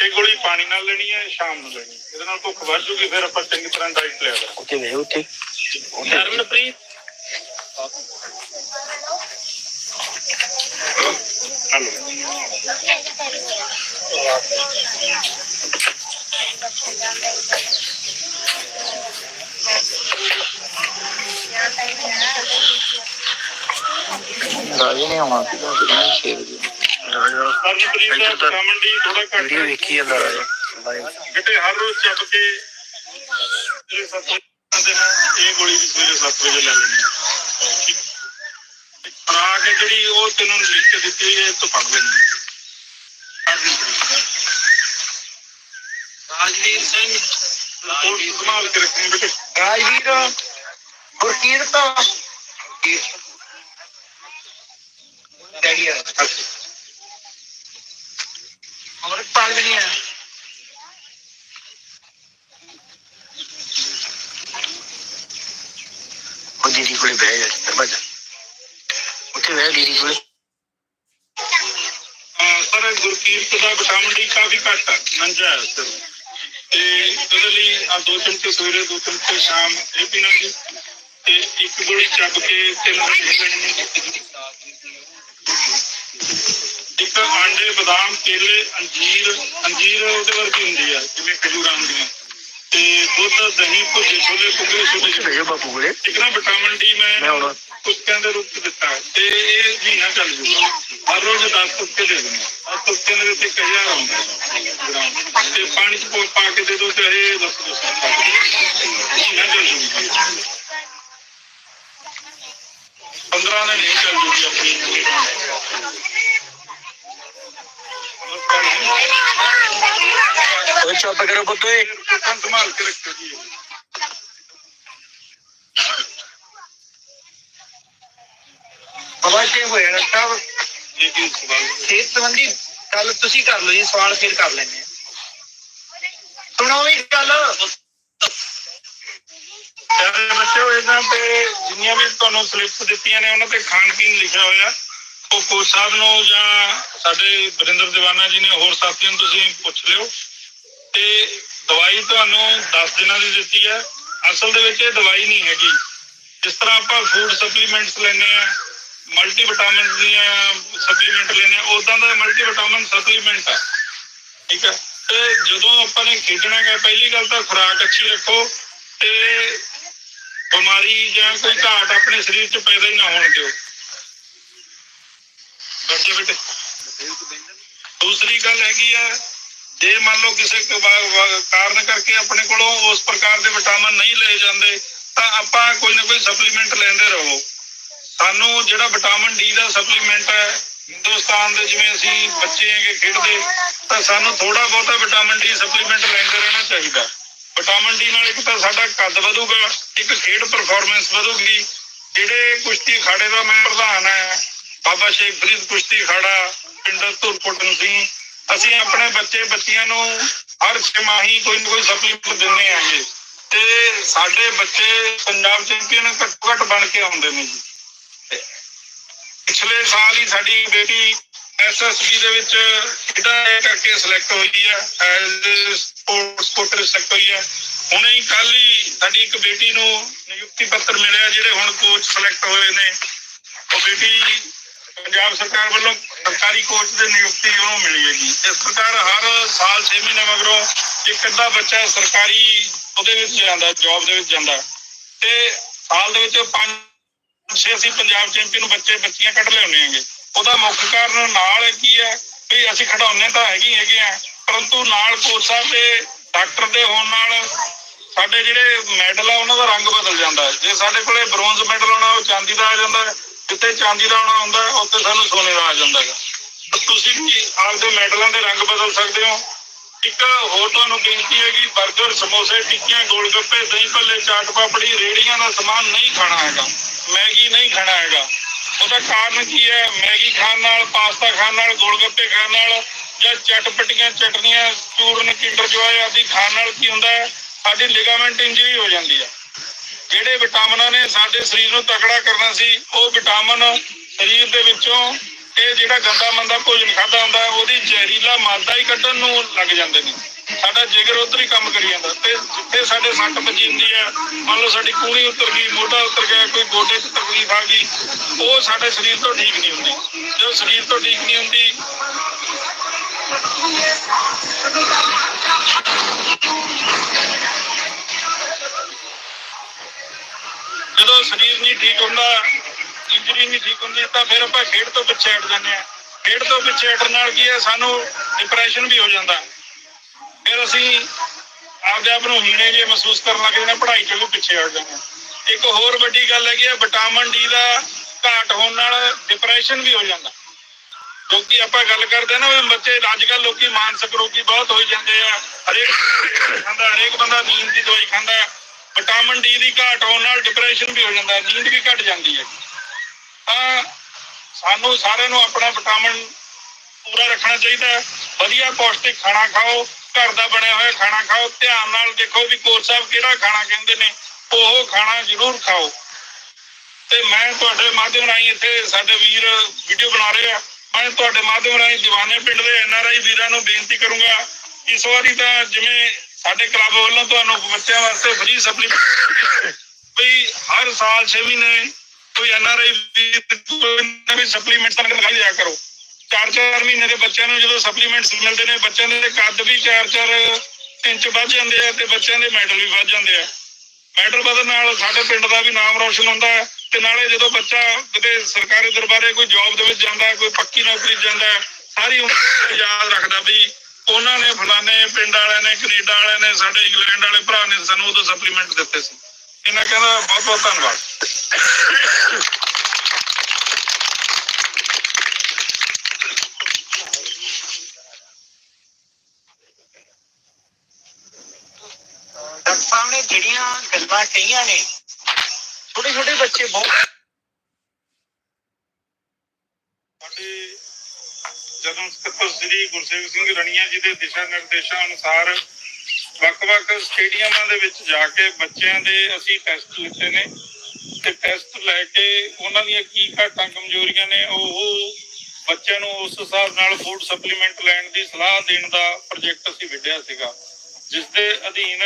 Speaker 1: ਇਹ ਗੋਲੀ ਪਾਣੀ ਨਾਲ ਲੈਣੀ ਹੈ ਸ਼ਾਮ ਨੂੰ ਲੈਣੀ ਹੈ। ਇਹਦੇ ਨਾਲ ਭੁੱਖ ਵੱਧ ਜੂਗੀ ਫਿਰ ਆਪਾਂ ਚੰਗੀ ਤਰ੍ਹਾਂ ਡਾਈਟ ਲਿਆ ਕਰਾਂਗੇ।
Speaker 3: ਉੱਥੇ ਵੇ ਉੱਥੇ
Speaker 1: ਹਰਮਨਪ੍ਰੀਤ? ਹਲੋ।
Speaker 2: ਰਾਜੀ ਨੇ ਆਉਣਾ ਸੀਗਾ ਕਿੰਨੇ ਛੇ ਵਜੇ
Speaker 1: ਹਰਮਨਪ੍ਰੀਤ ਦਾ
Speaker 3: ਇੱਧਰ ਤਾਂ
Speaker 1: ਵਿਟਾਮਿਨ ਡੀ ਥੋੜਾ ਘੱਟ
Speaker 3: ਵੀਡੀਓ
Speaker 1: ਹੈ
Speaker 3: ਵੇਖੀ ਜਾਂਦਾ ਰਾਜਾ। ਲਾਈਵ
Speaker 1: ਬੇਟੇ ਹਰ ਰੋਜ਼ ਚੱਬ ਕੇ ਸਵੇਰੇ 7 ਵਜੇ ਦੇ ਨਾਲ ਇਹ ਗੋਲੀ ਵੀ ਸਵੇਰੇ 7 ਵਜੇ ਲੈ ਲੈਣੀ ਹੈ ਖੁਰਾਕ ਹੈ ਜਿਹੜੀ ਉਹ ਤੈਨੂੰ ਲਿਖ ਕੇ ਦਿੱਤੀ ਹੋਈ ਹੈ ਇਹ ਤੋਂ ਪੜ ਲੈਣੀ ਹੈ ਹਰਮਨਪ੍ਰੀਤ
Speaker 2: ਰਾਜਵੀਰ ਸਿੰਘ।
Speaker 1: ਕੋਲ ਸੰਭਾਲ ਕੇ ਰੱਖਣੀ ਬੇਟੇ
Speaker 2: ਰਾਜਵੀਰ ਗੁਰਕੀਰਤ। ਡੈਡੀ ਆ। ਹੋਰ ਪਾਲ ਵੀ ਨਹੀਂ ਆ
Speaker 3: ਉਹ ਦੀਦੀ ਕੋਲੇ ਬਹਿ ਜਾ, ਦਰਵਾਜ਼ਾ। ਉੱਥੇ ਬਹਿ ਦੀਦੀ ਕੋਲੇ।
Speaker 1: ਹਾਂ ਗੁਰਕੀਰਤ ਦਾ ਵਿਟਾਮਿਨ ਡੀ ਕਾਫੀ ਘੱਟ ਆ, ਮੰਜਾ ਹੈ ਸਰ ਤੇ ਉਹਦੇ ਲਈ ਆ ਦੋ ਚਮਚੇ ਸਵੇਰੇ, ਦੋ ਚਮਚੇ ਸ਼ਾਮ, ਇਹ ਪੀਣਾ ਜੀ ਤੇ ਇੱਕ ਗੋਲੀ ਚੱਬ ਕੇ ਤਿੰਨ ਦਿਨ ਲੈਣੀ ਇੱਕ ਆਂਡੇ ਬਦਾਮ ਕੇਲੇ ਅੰਜੀਰ ਅੰਜੀਰ ਉਹਦੇ ਵਰਗੀ ਹੁੰਦੀ ਆ ਜਿਵੇਂ ਖਜੂਰਾਂ ਹੁੰਦੀਆਂ। ਤੇ ਦੁੱਧ ਦਹੀਂ ਭੁੱਜੇ ਛੋਲੇ
Speaker 3: ਉੱਥੇ
Speaker 1: ਛੋਲੇ
Speaker 3: ਬਾਪੂ ਕੋਲੇ।
Speaker 1: ਇੱਕ ਨਾ ਵਿਟਾਮਿਨ ਡੀ ਮੈਂ। ਕੁੱਤਿਆਂ ਦੇ ਰੂਪ ਦਿੱਤਾ। ਤੇ ਇਹ ਮਹੀਨਾ ਚੱਲ ਜੂਗਾ ਹਰ ਰੋਜ਼ 10 ਕੁੱਤੇ ਦੇ ਦੇਣੇ 10 ਕੁੱਤਿਆਂ ਦੇ ਉੱਤੇ ਕਹਿਆ ਹੁੰਦਾ। ਤੇ ਪਾਣੀ ਚ ਪਾ- ਕੇ ਦੇ ਦੋ ਤੇ ਇਹ ਬਸ ਮਹੀਨਾ ਚੱਲ ਜੂਗਾ 15 ਦਿਨ ਨਹੀਂ ਚੱਲ ਜੂਗੀ ਆਪਣੀ
Speaker 3: ਓਏ ਚੁੱਪ ਕਰੋ ਪੁੱਤ ਓਏ
Speaker 1: ਕੁੱਤਾਂ ਸੰਭਾਲ ਕੇ ਰੱਖੋ ਜੀ
Speaker 2: ਬਾਬਾ ਜੀ ਹੋਇਆ ਨਾ ਸਾਹਿਬ
Speaker 1: ਜੀ ਜੀ ਸਵਾਲ
Speaker 2: ਸਿਹਤ ਸੰਬੰਧੀ ਗੱਲ ਤੁਸੀਂ ਕਰ ਲਓ ਜੀ ਸਵਾਲ ਫਿਰ ਕਰ ਲੈਂਦੇ ਆ ਸੁਣੋ ਵੀ ਗੱਲ
Speaker 1: ਪਿਆਰੇ ਬੱਚਿਓ ਇਹਨਾਂ ਤੇ ਜਿੰਨੀਆਂ ਵੀ ਤੁਹਾਨੂੰ ਸਲਿੱਪਸ ਦਿੱਤੀਆਂ ਨੇ, ਉਹਨਾਂ ਤੇ ਖਾਣ ਪੀਣ ਲਿਖਿਆ ਹੋਇਆ। ਉਹ ਕੋਚ ਸਾਹਿਬ ਨੂੰ ਜਾਂ ਸਾਡੇ ਵਰਿੰਦਰ ਦੀਵਾਨਾ ਜੀ ਨੇ ਹੋਰ ਸਾਥੀਆਂ ਨੂੰ ਤੁਸੀਂ ਪੁੱਛ ਲਿਓ। ਤੇ ਦਵਾਈ ਤੁਹਾਨੂੰ 10 ਦਿਨਾਂ ਦੀ ਦਿੱਤੀ ਹੈ। ਅਸਲ ਦੇ ਵਿੱਚ ਇਹ ਦਵਾਈ ਨਹੀਂ ਹੈਗੀ। ਜਿਸ ਤਰ੍ਹਾਂ ਆਪਾਂ ਫੂਡ ਸਪਲੀਮੈਂਟਸ ਲੈਂਦੇ ਆ ਮਲਟੀ ਵਿਟਾਮਿਨ ਦੀਆਂ ਸਪਲੀਮੈਂਟ ਲੈਂਦੇ ਆ ਉਦਾਂ ਦਾ ਮਲਟੀ ਵਿਟਾਮਿਨ ਸਪਲੀਮੈਂਟ ਆ। ਠੀਕ ਹੈ? ਤੇ ਜਦੋਂ ਆਪਾਂ ਨੇ ਖੇਡਣਾ ਹੈ ਪਹਿਲੀ ਗੱਲ ਤਾਂ ਖੁਰਾਕ ਅੱਛੀ ਰੱਖੋ ਤੇ ਬਿਮਾਰੀ ਜਾਂ ਕੋਈ ਘਾਟ ਆਪਣੇ ਸਰੀਰ 'ਚ ਪੈਦਾ ਹੀ ਨਾ ਹੋਣ ਦਿਓ। ਬੱਚੇ ਬੇਟੇ, ਦੂਸਰੀ ਗੱਲ ਹੈਗੀ ਆ, ਜੇ ਮੰਨ ਲਓ ਕਿਸੇ ਕਾਰਨ ਕਰਕੇ ਆਪਣੇ ਕੋਲੋਂ ਉਸ ਪ੍ਰਕਾਰ ਦੇ ਵਿਟਾਮਿਨ ਨਹੀਂ ਲਏ ਜਾਂਦੇ, ਤਾਂ ਆਪਾਂ ਕੋਈ ਨਾ ਕੋਈ ਸਪਲੀਮੈਂਟ ਲੈਂਦੇ ਰਹੋ। ਸਾਨੂੰ ਜਿਹੜਾ ਵਿਟਾਮਿਨ ਡੀ ਦਾ ਸਪਲੀਮੈਂਟ ਹੈ, ਹਿੰਦੁਸਤਾਨ ਦੇ ਜਿਵੇਂ ਅਸੀਂ ਬੱਚੇ ਹੈਗੇ ਖੇਡਦੇ, ਤਾਂ ਸਾਨੂੰ ਥੋੜਾ ਬਹੁਤਾ ਵਿਟਾਮਿਨ ਡੀ ਸਪਲੀਮੈਂਟ ਲੈਂਦੇ ਰਹਿਣਾ ਚਾਹੀਦਾ। ਵਿਟਾਮਿਨ ਡੀ ਨਾਲ ਇੱਕ ਤਾਂ ਸਾਡਾ ਕੱਦ ਵਧੂਗਾ, ਇੱਕ ਖੇਡ ਪਰਫਾਰਮੈਂਸ ਵਧੂਗੀ। ਜਿਹੜੇ ਕੁਸ਼ਤੀ ਅਖਾੜੇ ਦਾ ਮੈਂ ਪ੍ਰਧਾਨ ਹੈ, ਬਾਬਾ ਸ਼ੇਖ ਫਰੀਦ ਕੁਸ਼ਤੀ ਅਖਾੜਾ ਪਿੰਡ ਧੁਰਪੁਟਨ ਸਿੰਘ ਅਸੀਂ ਆਪਣੇ ਬੱਚੇ ਬੱਚੀਆਂ ਨੂੰ ਹਰ ਛਮਾਹੀ ਕੋਈ ਨਾ ਕੋਈ ਸਪਲੀਮੈਂਟ ਦਿੰਦੇ ਆਂਗੇ। ਤੇ ਸਾਡੇ ਬੱਚੇ ਪੰਜਾਬ ਚੈਂਪੀਅਨ ਘੱਟੋ ਘੱਟ ਬਣ ਕੇ ਆਉਂਦੇ ਨੇ ਜੀ। ਪਿਛਲੇ ਸਾਲ ਹੀ ਸਾਡੀ ਬੇਟੀ ਐਸਐਸਬੀ ਦੇ ਵਿੱਚ ਖੇਡਾਂ ਕਰਕੇ ਸਿਲੈਕਟ ਹੋਈ ਹੈ ਐਜ਼ ਸਪੋਰਟਸ ਕੋਟਰ ਸਿਲੈਕਟ ਹੋਈ ਹੈ ਹੁਣੇ ਹੀ ਕੱਲ ਹੀ ਸਾਡੀ ਇੱਕ ਬੇਟੀ ਨੂੰ ਨਿਯੁਕਤੀ ਪੱਤਰ ਮਿਲਿਆ, ਜਿਹੜੇ ਹੁਣ ਕੋਚ ਸਿਲੈਕਟ ਹੋਏ ਨੇ। ਉਹ ਬੇਟੀ ਪੰਜਾਬ ਸਰਕਾਰ ਵੱਲੋਂ ਸਰਕਾਰੀ ਕੋਚ ਦੇ ਨਿਯੁਕਤੀ ਉਹਨੂੰ ਮਿਲੀ ਹੈਗੀ। ਇਸ ਪ੍ਰਕਾਰ ਹਰ ਸਾਲ 6 ਮਹੀਨੇ ਮਗਰੋਂ ਇੱਕ ਅੱਧਾ ਬੱਚਾ ਸਰਕਾਰੀ ਉਹਦੇ ਵਿੱਚ ਜਾਂਦਾ ਜੌਬ ਦੇ ਵਿੱਚ ਜਾਂਦਾ। ਤੇ ਸਾਲ ਦੇ ਵਿੱਚ ਪੰਜ, ਛੇ ਅਸੀਂ ਪੰਜਾਬ ਚੈਂਪੀਅਨ ਬੱਚੇ, ਬੱਚੀਆਂ ਕੱਢ ਲਿਆਉਂਦੇ ਆਂਗੇ ਉਹਦਾ ਮੁੱਖ ਕਾਰਨ ਨਾਲ ਕੀ ਹੈ ਵੀ ਅਸੀਂ ਖਿਡਾਉਂਦੇ ਤਾਂ ਹੈਗੇ ਹੈਗੇ ਆ ਪਰੰਤੂ ਨਾਲ ਕੋਚ ਸਾਹਿਬ ਦੇ ਡਾਕਟਰ ਦੇ ਹੋਣ ਨਾਲ ਸਾਡੇ ਜਿਹੜੇ ਮੈਡਲ ਆ, ਉਹਨਾਂ ਦਾ ਰੰਗ ਬਦਲ ਜਾਂਦਾ ਜੇ ਸਾਡੇ ਕੋਲੇ ਬ੍ਰੌਂਜ਼ ਮੈਡਲ ਆਉਣਾ, ਉਹ ਚਾਂਦੀ ਦਾ ਆ ਜਾਂਦਾ ਜਿੱਥੇ ਚਾਂਦੀ ਦਾ ਆਉਣਾ ਹੁੰਦਾ, ਉੱਥੇ ਸਾਨੂੰ ਸੋਨੇ ਦਾ ਆ ਜਾਂਦਾ ਹੈ ਤੁਸੀਂ ਵੀ ਆਪਦੇ ਮੈਡਲਾਂ ਦੇ ਰੰਗ ਬਦਲ ਸਕਦੇ ਹੋ। ਇੱਕ ਹੋਰ ਤੁਹਾਨੂੰ ਬੇਨਤੀ ਹੈ ਕਿ 버ਗਰ ਸਮੋਸੇ, ਟਿੱਕੀਆਂ ਗੋਲ ਗੱਪੇ ਦਹੀਂ ਭੱਲੇ, ਚਾਟ ਪਾਪੜੀ ਰੇੜੀਆਂ ਦਾ ਸਮਾਨ ਨਹੀਂ ਖਾਣਾ ਹੈਗਾ। ਮੈਗੀ ਨਹੀਂ ਖਾਣਾ ਹੈਗਾ। ਉਹਦਾ ਕਾਰਨ ਕੀ ਹੈ? ਮੈਗੀ ਖਾਣ ਨਾਲ, ਪਾਸਤਾ ਖਾਣ ਨਾਲ, ਗੋਲਗੱਪੇ ਖਾਣ ਨਾਲ ਜਾਂ ਚਟਪਟੀਆਂ, ਚਟਨੀਆਂ, ਚੂਰਨ ਕਿੰਡਰ ਜੋਏ ਆਦਿ ਖਾਣ ਨਾਲ ਕੀ ਹੁੰਦਾ ਹੈ? ਸਾਡੀ ਲਿਗਾਮੈਂਟ ਇੰਜਰੀ ਹੋ ਜਾਂਦੀ ਹੈ। ਜਿਹੜੇ ਵਿਟਾਮਿਨਾਂ ਨੇ ਸਾਡੇ ਸਰੀਰ ਨੂੰ ਤਕੜਾ ਕਰਨਾ ਸੀ, ਉਹ ਵਿਟਾਮਿਨ ਸਰੀਰ ਦੇ ਵਿੱਚੋਂ ਇਹ ਜਿਹੜਾ ਗੰਦਾ ਮੰਦਾ ਭੋਜਨ ਖਾਦਾ ਹੁੰਦਾ ਉਹਦੀ ਜ਼ਹਿਰੀਲਾ ਮਾਦਾ ਹੀ ਕੱਢਣ ਨੂੰ ਲੱਗ ਜਾਂਦੇ ਨੇ। ਸਾਡਾ ਜਿਗਰ ਉਧਰ ਹੀ ਕੰਮ ਕਰੀ ਜਾਂਦਾ। ਤੇ ਜਿੱਥੇ ਸਾਡੇ ਸੱਟ ਵੱਜੀ ਹੁੰਦੀ ਹੈ ਮੰਨ ਲਓ ਸਾਡੀ ਕੂਣੀ ਉਤਰ ਗਈ, ਮੋਢਾ ਉਤਰ ਗਿਆ, ਕੋਈ ਗੋਡੇ 'ਚ ਤਕਲੀਫ ਆ ਗਈ, ਉਹ ਸਾਡੇ ਸਰੀਰ ਤੋਂ ਠੀਕ ਨਹੀਂ ਹੁੰਦੀ। ਜਦੋਂ ਸਰੀਰ ਤੋਂ ਠੀਕ ਨਹੀਂ ਹੁੰਦੀ, ਜਦੋਂ ਸਰੀਰ ਨਹੀਂ ਠੀਕ ਹੁੰਦਾ, ਇੰਜਰੀ ਨਹੀਂ ਠੀਕ ਹੁੰਦੀ, ਤਾਂ ਫਿਰ ਆਪਾਂ ਖੇਡ ਤੋਂ ਪਿੱਛੇ ਹਟ ਜਾਂਦੇ ਆ ਖੇਡ ਤੋਂ ਪਿੱਛੇ ਹਟਣ ਨਾਲ ਕੀ ਹੈ ਸਾਨੂੰ ਡਿਪਰੈਸ਼ਨ ਵੀ ਹੋ ਜਾਂਦਾ। ਫਿਰ ਅਸੀਂ ਆਪਦੇ ਆਪ ਨੂੰ ਹੀਣੇ ਜੇ ਮਹਿਸੂਸ ਕਰਨ ਲੱਗ ਜਾਂਦੇ ਪੜ੍ਹਾਈ ਚੋਂ ਵੀ ਪਿੱਛੇ ਹਟ ਜਾਂਦੇ ਹਾਂ। ਇੱਕ ਹੋਰ ਵੱਡੀ ਗੱਲ ਹੈਗੀ ਹੈ ਵਿਟਾਮਿਨ ਡੀ ਦਾ ਘਾਟ ਹੋਣ ਨਾਲ ਡਿਪਰੈਸ਼ਨ ਵੀ ਹੋ ਜਾਂਦਾ। ਜੋ ਕਿ ਆਪਾਂ ਗੱਲ ਕਰਦੇ ਹਾਂ ਨਾ ਵੀ ਬੱਚੇ ਅੱਜ ਕੱਲ੍ਹ ਲੋਕੀ ਮਾਨਸਿਕ ਰੋਗੀ ਬਹੁਤ ਹੋਈ ਜਾਂਦੇ ਆ। ਹਰੇਕ ਖਾਂਦਾ ਹਰੇਕ ਬੰਦਾ ਨੀਂਦ ਦੀ ਦਵਾਈ ਖਾਂਦਾ। ਹੈ। ਵਿਟਾਮਿਨ ਡੀ ਦੀ ਘਾਟ ਹੋਣ ਨਾਲ ਡਿਪਰੈਸ਼ਨ ਵੀ ਹੋ ਜਾਂਦਾ ਹੈ, ਨੀਂਦ ਵੀ ਘਟ ਜਾਂਦੀ ਹੈ। ਤਾਂ ਸਾਨੂੰ ਸਾਰਿਆਂ ਨੂੰ ਆਪਣਾ ਵਿਟਾਮਿਨ ਪੂਰਾ ਰੱਖਣਾ ਚਾਹੀਦਾ ਹੈ। ਵਧੀਆ ਪੌਸ਼ਟਿਕ ਖਾਣਾ ਖਾਓ ਘਰ ਦਾ ਬਣਿਆ ਹੋਇਆ ਖਾਣਾ ਖਾਓ, ਧਿਆਨ ਨਾਲ ਦੇਖੋ ਵੀ ਕੋਚ ਸਾਹਿਬ ਕਿਹੜਾ ਖਾਣਾ ਕਹਿੰਦੇ ਨੇ, ਉਹ ਖਾਣਾ ਜ਼ਰੂਰ ਖਾਓ। ਤੇ ਮੈਂ ਤੁਹਾਡੇ ਮਾਧਿਅਮ ਰਾਹੀਂ ਇੱਥੇ ਸਾਡੇ ਵੀਰ ਵੀਡੀਓ ਬਣਾ ਰਹੇ ਆ। ਮੈਂ ਤੁਹਾਡੇ ਮਾਧਿਅਮ ਰਾਹੀਂ ਦੀਵਾਨੇ ਪਿੰਡ ਦੇ ਐਨਆਰਆਈ ਵੀਰਾਂ ਨੂੰ ਬੇਨਤੀ ਕਰੂੰਗਾ, ਇਸ ਵਾਰੀ ਤਾਂ ਜਿਵੇਂ ਸਾਡੇ ਕਲੱਬ ਵੱਲੋਂ ਤੁਹਾਨੂੰ ਬੱਚਿਆਂ ਵਾਸਤੇ ਫ੍ਰੀ ਸਪਲੀਮੈਂਟ ਵੀ ਹਰ ਸਾਲ 6 ਮਹੀਨੇ ਕੋਈ ਐਨਆਰਆਈ ਵੀਰ ਕੋਈ ਨਵੀਂ ਸਪਲੀਮੈਂਟ ਤਾਂ ਲਗਾਈ ਦਿਆ ਕਰੋ। ਚਾਰ ਚਾਰ ਮਹੀਨੇ ਦੇ ਬੱਚਿਆਂ ਨੂੰ ਜਦੋਂ ਸਪਲੀਮੈਂਟਸ ਮਿਲਦੇ ਨੇ, ਬੱਚਿਆਂ ਦੇ ਕੱਦ ਵੀ ਚਾਰ ਚਾਰ ਇੰਚ ਵੱਧ ਜਾਂਦੇ ਆ ਤੇ ਬੱਚਿਆਂ ਦੇ ਮੈਡਲ ਵੀ ਵੱਧ ਜਾਂਦੇ ਆ। ਮੈਡਲ ਵਧਣ ਨਾਲ ਸਾਡੇ ਪਿੰਡ ਦਾ ਵੀ ਨਾਮ ਰੌਸ਼ਨ ਹੁੰਦਾ ਹੈ ਤੇ ਨਾਲੇ ਜਦੋਂ ਬੱਚਾ ਕਿਤੇ ਸਰਕਾਰੀ ਦਰਬਾਰੇ ਕੋਈ ਜੌਬ ਦੇ ਵਿੱਚ ਜਾਂਦਾ ਕੋਈ ਪੱਕੀ ਨੌਕਰੀ 'ਚ ਜਾਂਦਾ ਸਾਰੀ ਉਮਰ ਯਾਦ ਰੱਖਦਾ ਵੀ ਉਹਨਾਂ ਨੇ ਫਲਾਣੇ ਪਿੰਡ ਵਾਲਿਆਂ ਨੇ, ਕੈਨੇਡਾ ਵਾਲਿਆਂ ਨੇ, ਸਾਡੇ ਇੰਗਲੈਂਡ ਵਾਲੇ ਭਰਾ ਨੇ ਸਾਨੂੰ ਉਦੋਂ ਸਪਲੀਮੈਂਟ ਦਿੱਤੇ ਸੀ। ਇਹਨਾਂ ਕਹਿੰਦਾ ਬਹੁਤ ਬਹੁਤ ਧੰਨਵਾਦ
Speaker 2: ਡਾਕਟਰ ਸਾਹਿਬ ਨੇ ਜਿਹੜੀਆਂ ਗੱਲਾਂ ਕਹੀਆਂ ਨੇ, ਛੋਟੇ ਛੋਟੇ ਬੱਚੇ ਬਹੁਤ
Speaker 1: ਸਾਡੇ ਜਨਰਲ ਸਕੱਤਰ ਸ੍ਰੀ ਗੁਰਸੇਵਕ ਸਿੰਘ ਰਣੀਆ ਜੀ ਦੇ ਦਿਸ਼ਾ ਨਿਰਦੇਸ਼ਾਂ ਅਨੁਸਾਰ ਵੱਖ-ਵੱਖ ਸਟੇਡੀਅਮਾਂ ਦੇ ਵਿੱਚ ਜਾ ਕੇ ਬੱਚਿਆਂ ਦੇ ਅਸੀਂ ਟੈਸਟ ਲਿੱਤੇ ਨੇ ਤੇ ਟੈਸਟ ਲੈ ਕੇ ਉਹਨਾਂ ਦੀਆਂ ਕੀ ਘਾਟਾਂ ਕਮਜ਼ੋਰੀਆਂ ਨੇ, ਉਹ ਬੱਚਿਆਂ ਨੂੰ ਉਸ ਹਿਸਾਬ ਨਾਲ ਫੂਡ ਸਪਲੀਮੈਂਟ ਲੈਣ ਦੀ ਸਲਾਹ ਦੇਣ ਦਾ ਪ੍ਰੋਜੈਕਟ ਅਸੀਂ ਵਿੱਢਿਆ ਸੀਗਾ, ਜਿਸ ਦੇ ਅਧੀਨ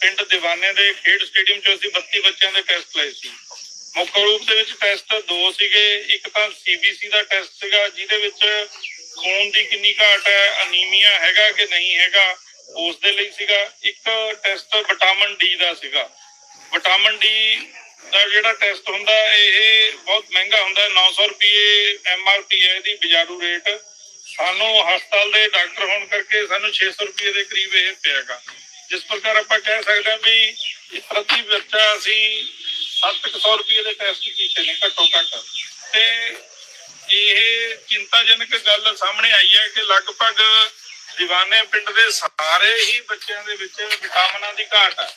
Speaker 1: ਪਿੰਡ ਦੀਵਾਨੇ ਦੇ ਖੇਡ ਸਟੇਡੀਅਮ 'ਚ ਅਸੀਂ 32 ਬੱਚਿਆਂ ਦੇ ਟੈਸਟ ਲਏ ਸੀ। ਮੁੱਖ ਰੂਪ ਦੇ ਵਿੱਚ ਟੈਸਟ ਦੋ ਸੀਗੇ ਇੱਕ ਤਾਂ ਸੀਬੀਸੀ ਦਾ ਟੈਸਟ ਸੀਗਾ ਜਿਹਦੇ ਵਿੱਚ ਖੂਨ ਦੀ ਕਿੰਨੀ ਘਾਟ ਹੈ ਅਨੀਮੀਆ ਹੈਗਾ ਕਿ ਨਹੀਂ ਹੈਗਾ ਉਸ ਦੇ ਲਈ ਸੀਗਾ। ਇੱਕ ਟੈਸਟ ਵਿਟਾਮਿਨ ਡੀ ਦਾ ਸੀਗਾ। ਵਿਟਾਮਿਨ ਡੀ ਦਾ ਜਿਹੜਾ ਟੈਸਟ ਹੁੰਦਾ ਇਹ ਬਹੁਤ ਮਹਿੰਗਾ ਹੁੰਦਾ ਹੈ, 900 ਰੁਪਏ ਐਮਆਰਪੀ ਹੈ ਇਹਦੀ ਬਾਜ਼ਾਰੂ ਰੇਟ। ਸਾਨੂੰ ਹਸਪਤਾਲ ਦੇ ਡਾਕਟਰ ਹੋਣ ਕਰਕੇ ਸਾਨੂੰ 600 ਰੁਪਏ ਦੇ ਕਰੀਬ ਇਹ ਪਿਆਗਾ ਜਿਸ ਪ੍ਰਕਾਰ ਆਪਾਂ ਕਹਿ ਸਕਦੇ ਹਾਂ ਵੀ ਪ੍ਰਤੀ ਬੱਚਾ ਅਸੀਂ 700 ਰੁਪਏ ਦੇ ਟੈਸਟ ਕੀਤੇ ਨੇ, ਘੱਟੋ ਘੱਟ। ਤੇ ਇਹ ਚਿੰਤਾਜਨਕ ਗੱਲ ਸਾਹਮਣੇ ਆਈ ਹੈ ਕਿ ਲਗਭਗ ਦੀਵਾਨੇ ਪਿੰਡ ਦੇ ਸਾਰੇ ਹੀ ਬੱਚਿਆਂ ਦੇ ਵਿੱਚ ਵਿਟਾਮਿਨਾਂ ਦੀ ਘਾਟ ਹੈ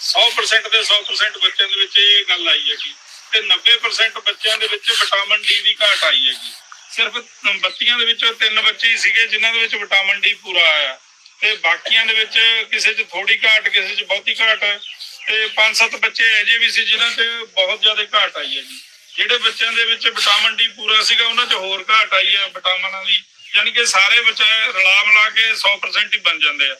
Speaker 1: 100% ਦੇ 100% ਬੱਚਿਆਂ ਦੇ ਵਿੱਚ ਇਹ ਗੱਲ ਆਈ ਹੈਗੀ। ਤੇ 90% ਬੱਚਿਆਂ ਦੇ ਵਿੱਚ ਵਿਟਾਮਿਨ ਡੀ ਦੀ ਘਾਟ ਆਈ ਹੈਗੀ। ਸਿਰਫ 32 ਦੇ ਵਿੱਚੋਂ ਤਿੰਨ ਬੱਚੇ ਹੀ ਸੀਗੇ, ਜਿਨ੍ਹਾਂ ਦੇ ਵਿੱਚ ਵਿਟਾਮਿਨ ਡੀ ਪੂਰਾ ਆਇਆ। ਤੇ ਬਾਕੀਆਂ ਦੇ ਵਿੱਚ ਕਿਸੇ 'ਚ ਥੋੜੀ ਘਾਟ, ਕਿਸੇ 'ਚ ਬਹੁਤੀ ਘਾਟ ਤੇ ਪੰਜ ਸੱਤ ਬੱਚੇ ਅਜੇ ਵੀ ਸੀ ਜਿਨ੍ਹਾਂ 'ਚ ਬਹੁਤ ਜ਼ਿਆਦਾ ਘਾਟ ਆਈ ਹੈ ਜੀ। ਜਿਹੜੇ ਬੱਚਿਆਂ ਦੇ ਵਿੱਚ ਵਿਟਾਮਿਨ ਡੀ ਪੂਰਾ ਸੀਗਾ, ਉਹਨਾਂ 'ਚ ਹੋਰ ਘਾਟ ਆਈ ਹੈ ਵਿਟਾਮਿਨਾਂ ਦੀ ਯਾਨੀ ਕਿ ਸਾਰੇ ਬੱਚੇ ਰਲਾ ਮਿਲਾ ਕੇ 100% ਹੀ ਬਣ ਜਾਂਦੇ ਆ।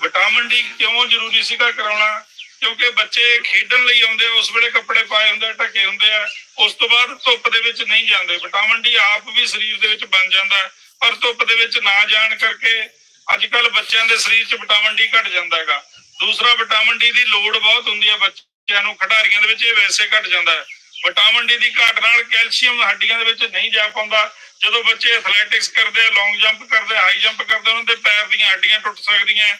Speaker 1: ਵਿਟਾਮਿਨ ਡੀ ਕਿਉਂ ਜ਼ਰੂਰੀ ਸੀਗਾ ਕਰਾਉਣਾ? ਕਿਉਂਕਿ ਬੱਚੇ ਖੇਡਣ ਲਈ ਆਉਂਦੇ ਆ, ਉਸ ਵੇਲੇ ਕੱਪੜੇ ਪਾਏ ਹੁੰਦੇ ਆ, ਢੱਕੇ ਹੁੰਦੇ ਆ। ਉਸ ਤੋਂ ਬਾਅਦ ਧੁੱਪ ਦੇ ਵਿੱਚ ਨਹੀਂ ਜਾਂਦੇ। ਵਿਟਾਮਿਨ ਡੀ ਆਪ ਵੀ ਸਰੀਰ ਦੇ ਵਿੱਚ ਬਣ ਜਾਂਦਾ। ਪਰ ਧੁੱਪ ਦੇ ਵਿੱਚ ਨਾ ਜਾਣ ਕਰਕੇ ਅੱਜ ਕੱਲ ਬੱਚਿਆਂ ਦੇ ਸਰੀਰ 'ਚ ਵਿਟਾਮਿਨ ਡੀ ਘਟ ਜਾਂਦਾ ਹੈਗਾ। ਦੂਸਰਾ, ਵਿਟਾਮਿਨ ਡੀ ਦੀ ਲੋੜ ਬਹੁਤ ਹੁੰਦੀ ਹੈ ਬੱਚਿਆਂ ਨੂੰ, ਖਿਡਾਰੀਆਂ ਦੇ ਵਿੱਚ ਇਹ ਵੈਸੇ ਘਟ ਜਾਂਦਾ ਹੈ। ਵਿਟਾਮਿਨ ਡੀ ਦੀ ਘਾਟ ਨਾਲ ਕੈਲਸ਼ੀਅਮ ਹੱਡੀਆਂ ਦੇ ਵਿੱਚ ਨਹੀਂ ਜਾ ਪਾਉਂਦਾ। ਜਦੋਂ ਬੱਚੇ ਐਥਲੈਟਿਕਸ ਕਰਦੇ ਆ, ਲੌਂਗ ਜੰਪ ਕਰਦੇ ਹਾਈ ਜੰਪ ਕਰਦੇ ਉਹਨਾਂ ਦੇ ਪੈਰ ਦੀਆਂ ਹੱਡੀਆਂ ਟੁੱਟ ਸਕਦੀਆਂ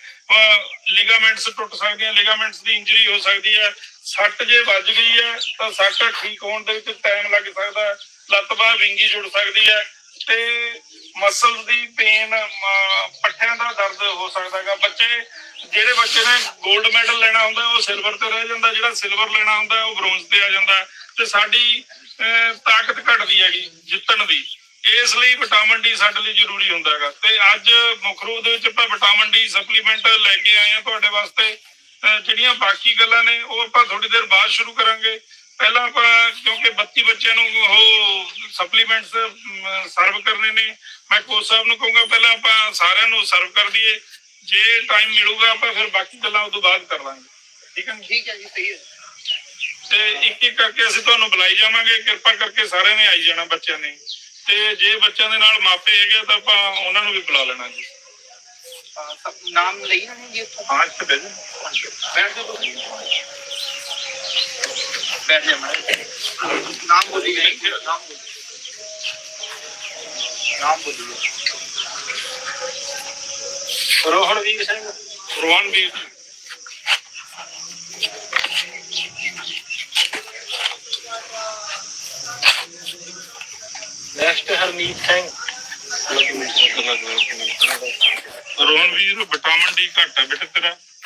Speaker 1: ਲਿਗਾਮੈਂਟਸ ਟੁੱਟ ਸਕਦੀਆਂ, ਲਿਗਾਮੈਂਟਸ ਦੀ ਇੰਜਰੀ ਹੋ ਸਕਦੀ ਹੈ। ਸੱਟ ਜੇ ਵੱਜ ਗਈ ਹੈ, ਤਾਂ ਸੱਟ ਠੀਕ ਹੋਣ ਦੇ ਵਿੱਚ ਟਾਈਮ ਲੱਗ ਸਕਦਾ ਹੈ। ਲੱਤ ਬਾਹ ਵਿੰਗੀ ਜੁੜ ਸਕਦੀ ਹੈ। ਤੇ ਮਸਲ ਦੀ ਪੇਨ ਪੱਠਿਆਂ ਦਾ ਦਰਦ ਹੋ ਸਕਦਾ ਹੈਗਾ। ਬੱਚੇ, ਜਿਹੜੇ ਬੱਚੇ ਨੇ 골ਡ ਮੈਡਲ ਲੈਣਾ ਹੁੰਦਾ, ਉਹ ਸਿਲਵਰ ਤੇ ਰਹਿ ਜਾਂਦਾ। ਜਿਹੜਾ ਸਿਲਵਰ ਲੈਣਾ ਹੁੰਦਾ, ਉਹ ਬ੍ਰੌਂਜ਼ ਤੇ ਆ ਜਾਂਦਾ। ਤੇ ਸਾਡੀ ਤਾਕਤ ਘਟਦੀ ਹੈਗੀ, ਜਿੱਤਣ ਦੀ। ਇਸ ਲਈ ਵਿਟਾਮਿਨ ਡੀ ਸਾਡੇ ਲਈ ਜ਼ਰੂਰੀ ਹੁੰਦਾ ਹੈਗਾ। ਤੇ ਅੱਜ ਮੁੱਖ ਰੂਪ ਦੇ ਵਿੱਚ ਆਪਾਂ ਵਿਟਾਮਿਨ ਡੀ ਸਪਲੀਮੈਂਟ ਲੈ ਕੇ ਆਏ ਹਾਂ ਤੁਹਾਡੇ ਵਾਸਤੇ। ਜਿਹੜੀਆਂ ਬਾਕੀ ਗੱਲਾਂ ਨੇ, ਉਹ ਆਪਾਂ ਥੋੜੀ ਦੇਰ ਬਾਅਦ ਸ਼ੁਰੂ ਕਰਾਂਗੇ। ਪਹਿਲਾਂ ਆਪਾਂ ਕਿਉਂਕਿ 32 ਬੱਚਿਆਂ ਨੂੰ ਉਹ ਸਪਲੀਮੈਂਟਸ ਸਰਵ ਕਰਨੇ ਨੇ। ਮੈਂ ਕੋਚ ਸਾਹਿਬ ਨੂੰ ਕਹੂੰਗਾ ਪਹਿਲਾਂ ਆਪਾਂ ਸਾਰਿਆਂ ਨੂੰ ਸਰਵ ਕਰ ਦਈਏ। ਜੇ ਟਾਈਮ ਮਿਲੂਗਾ ਆਪਾਂ ਫਿਰ ਬਾਕੀ ਗੱਲਾਂ ਉਦੋਂ ਬਾਅਦ ਕਰ ਲਾਂਗੇ। ਠੀਕ ਹੈ?
Speaker 2: ਠੀਕ ਹੈ ਜੀ ਸਹੀ ਹੈ।
Speaker 1: ਤੇ ਇੱਕ ਇੱਕ ਕਰਕੇ ਅਸੀਂ ਤੁਹਾਨੂੰ ਬੁਲਾਈ ਜਾਵਾਂਗੇ। ਕਿਰਪਾ ਕਰਕੇ ਸਾਰਿਆਂ ਨੇ ਆਈ ਜਾਣਾ ਬੱਚਿਆਂ ਨੇ। ਤੇ ਜੇ ਬੱਚਿਆਂ ਦੇ ਨਾਲ ਮਾਪੇ ਹੈਗੇ ਤਾਂ ਆਪਾਂ ਉਹਨਾਂ ਨੂੰ ਵੀ ਬੁਲਾ ਲੈਣਾ ਜੀ।
Speaker 2: ਨਾਮ ਲਈ ਨਾ ਜੀ ਇੱਥੋਂ
Speaker 1: ਹਾਂ ਇੱਥੇ ਬੈਠ ਜਾਓ।
Speaker 2: ਬੈਠ ਜਾਓ ਤੁਸੀਂ। ਬੋਲੀ Rohanveer Singh.
Speaker 1: Rohanveer
Speaker 3: next Harmeet Singh.
Speaker 1: Rohanveer vitamin D ਘੱਟ ਹੈ ਬੇਟਾ ਤੇਰਾ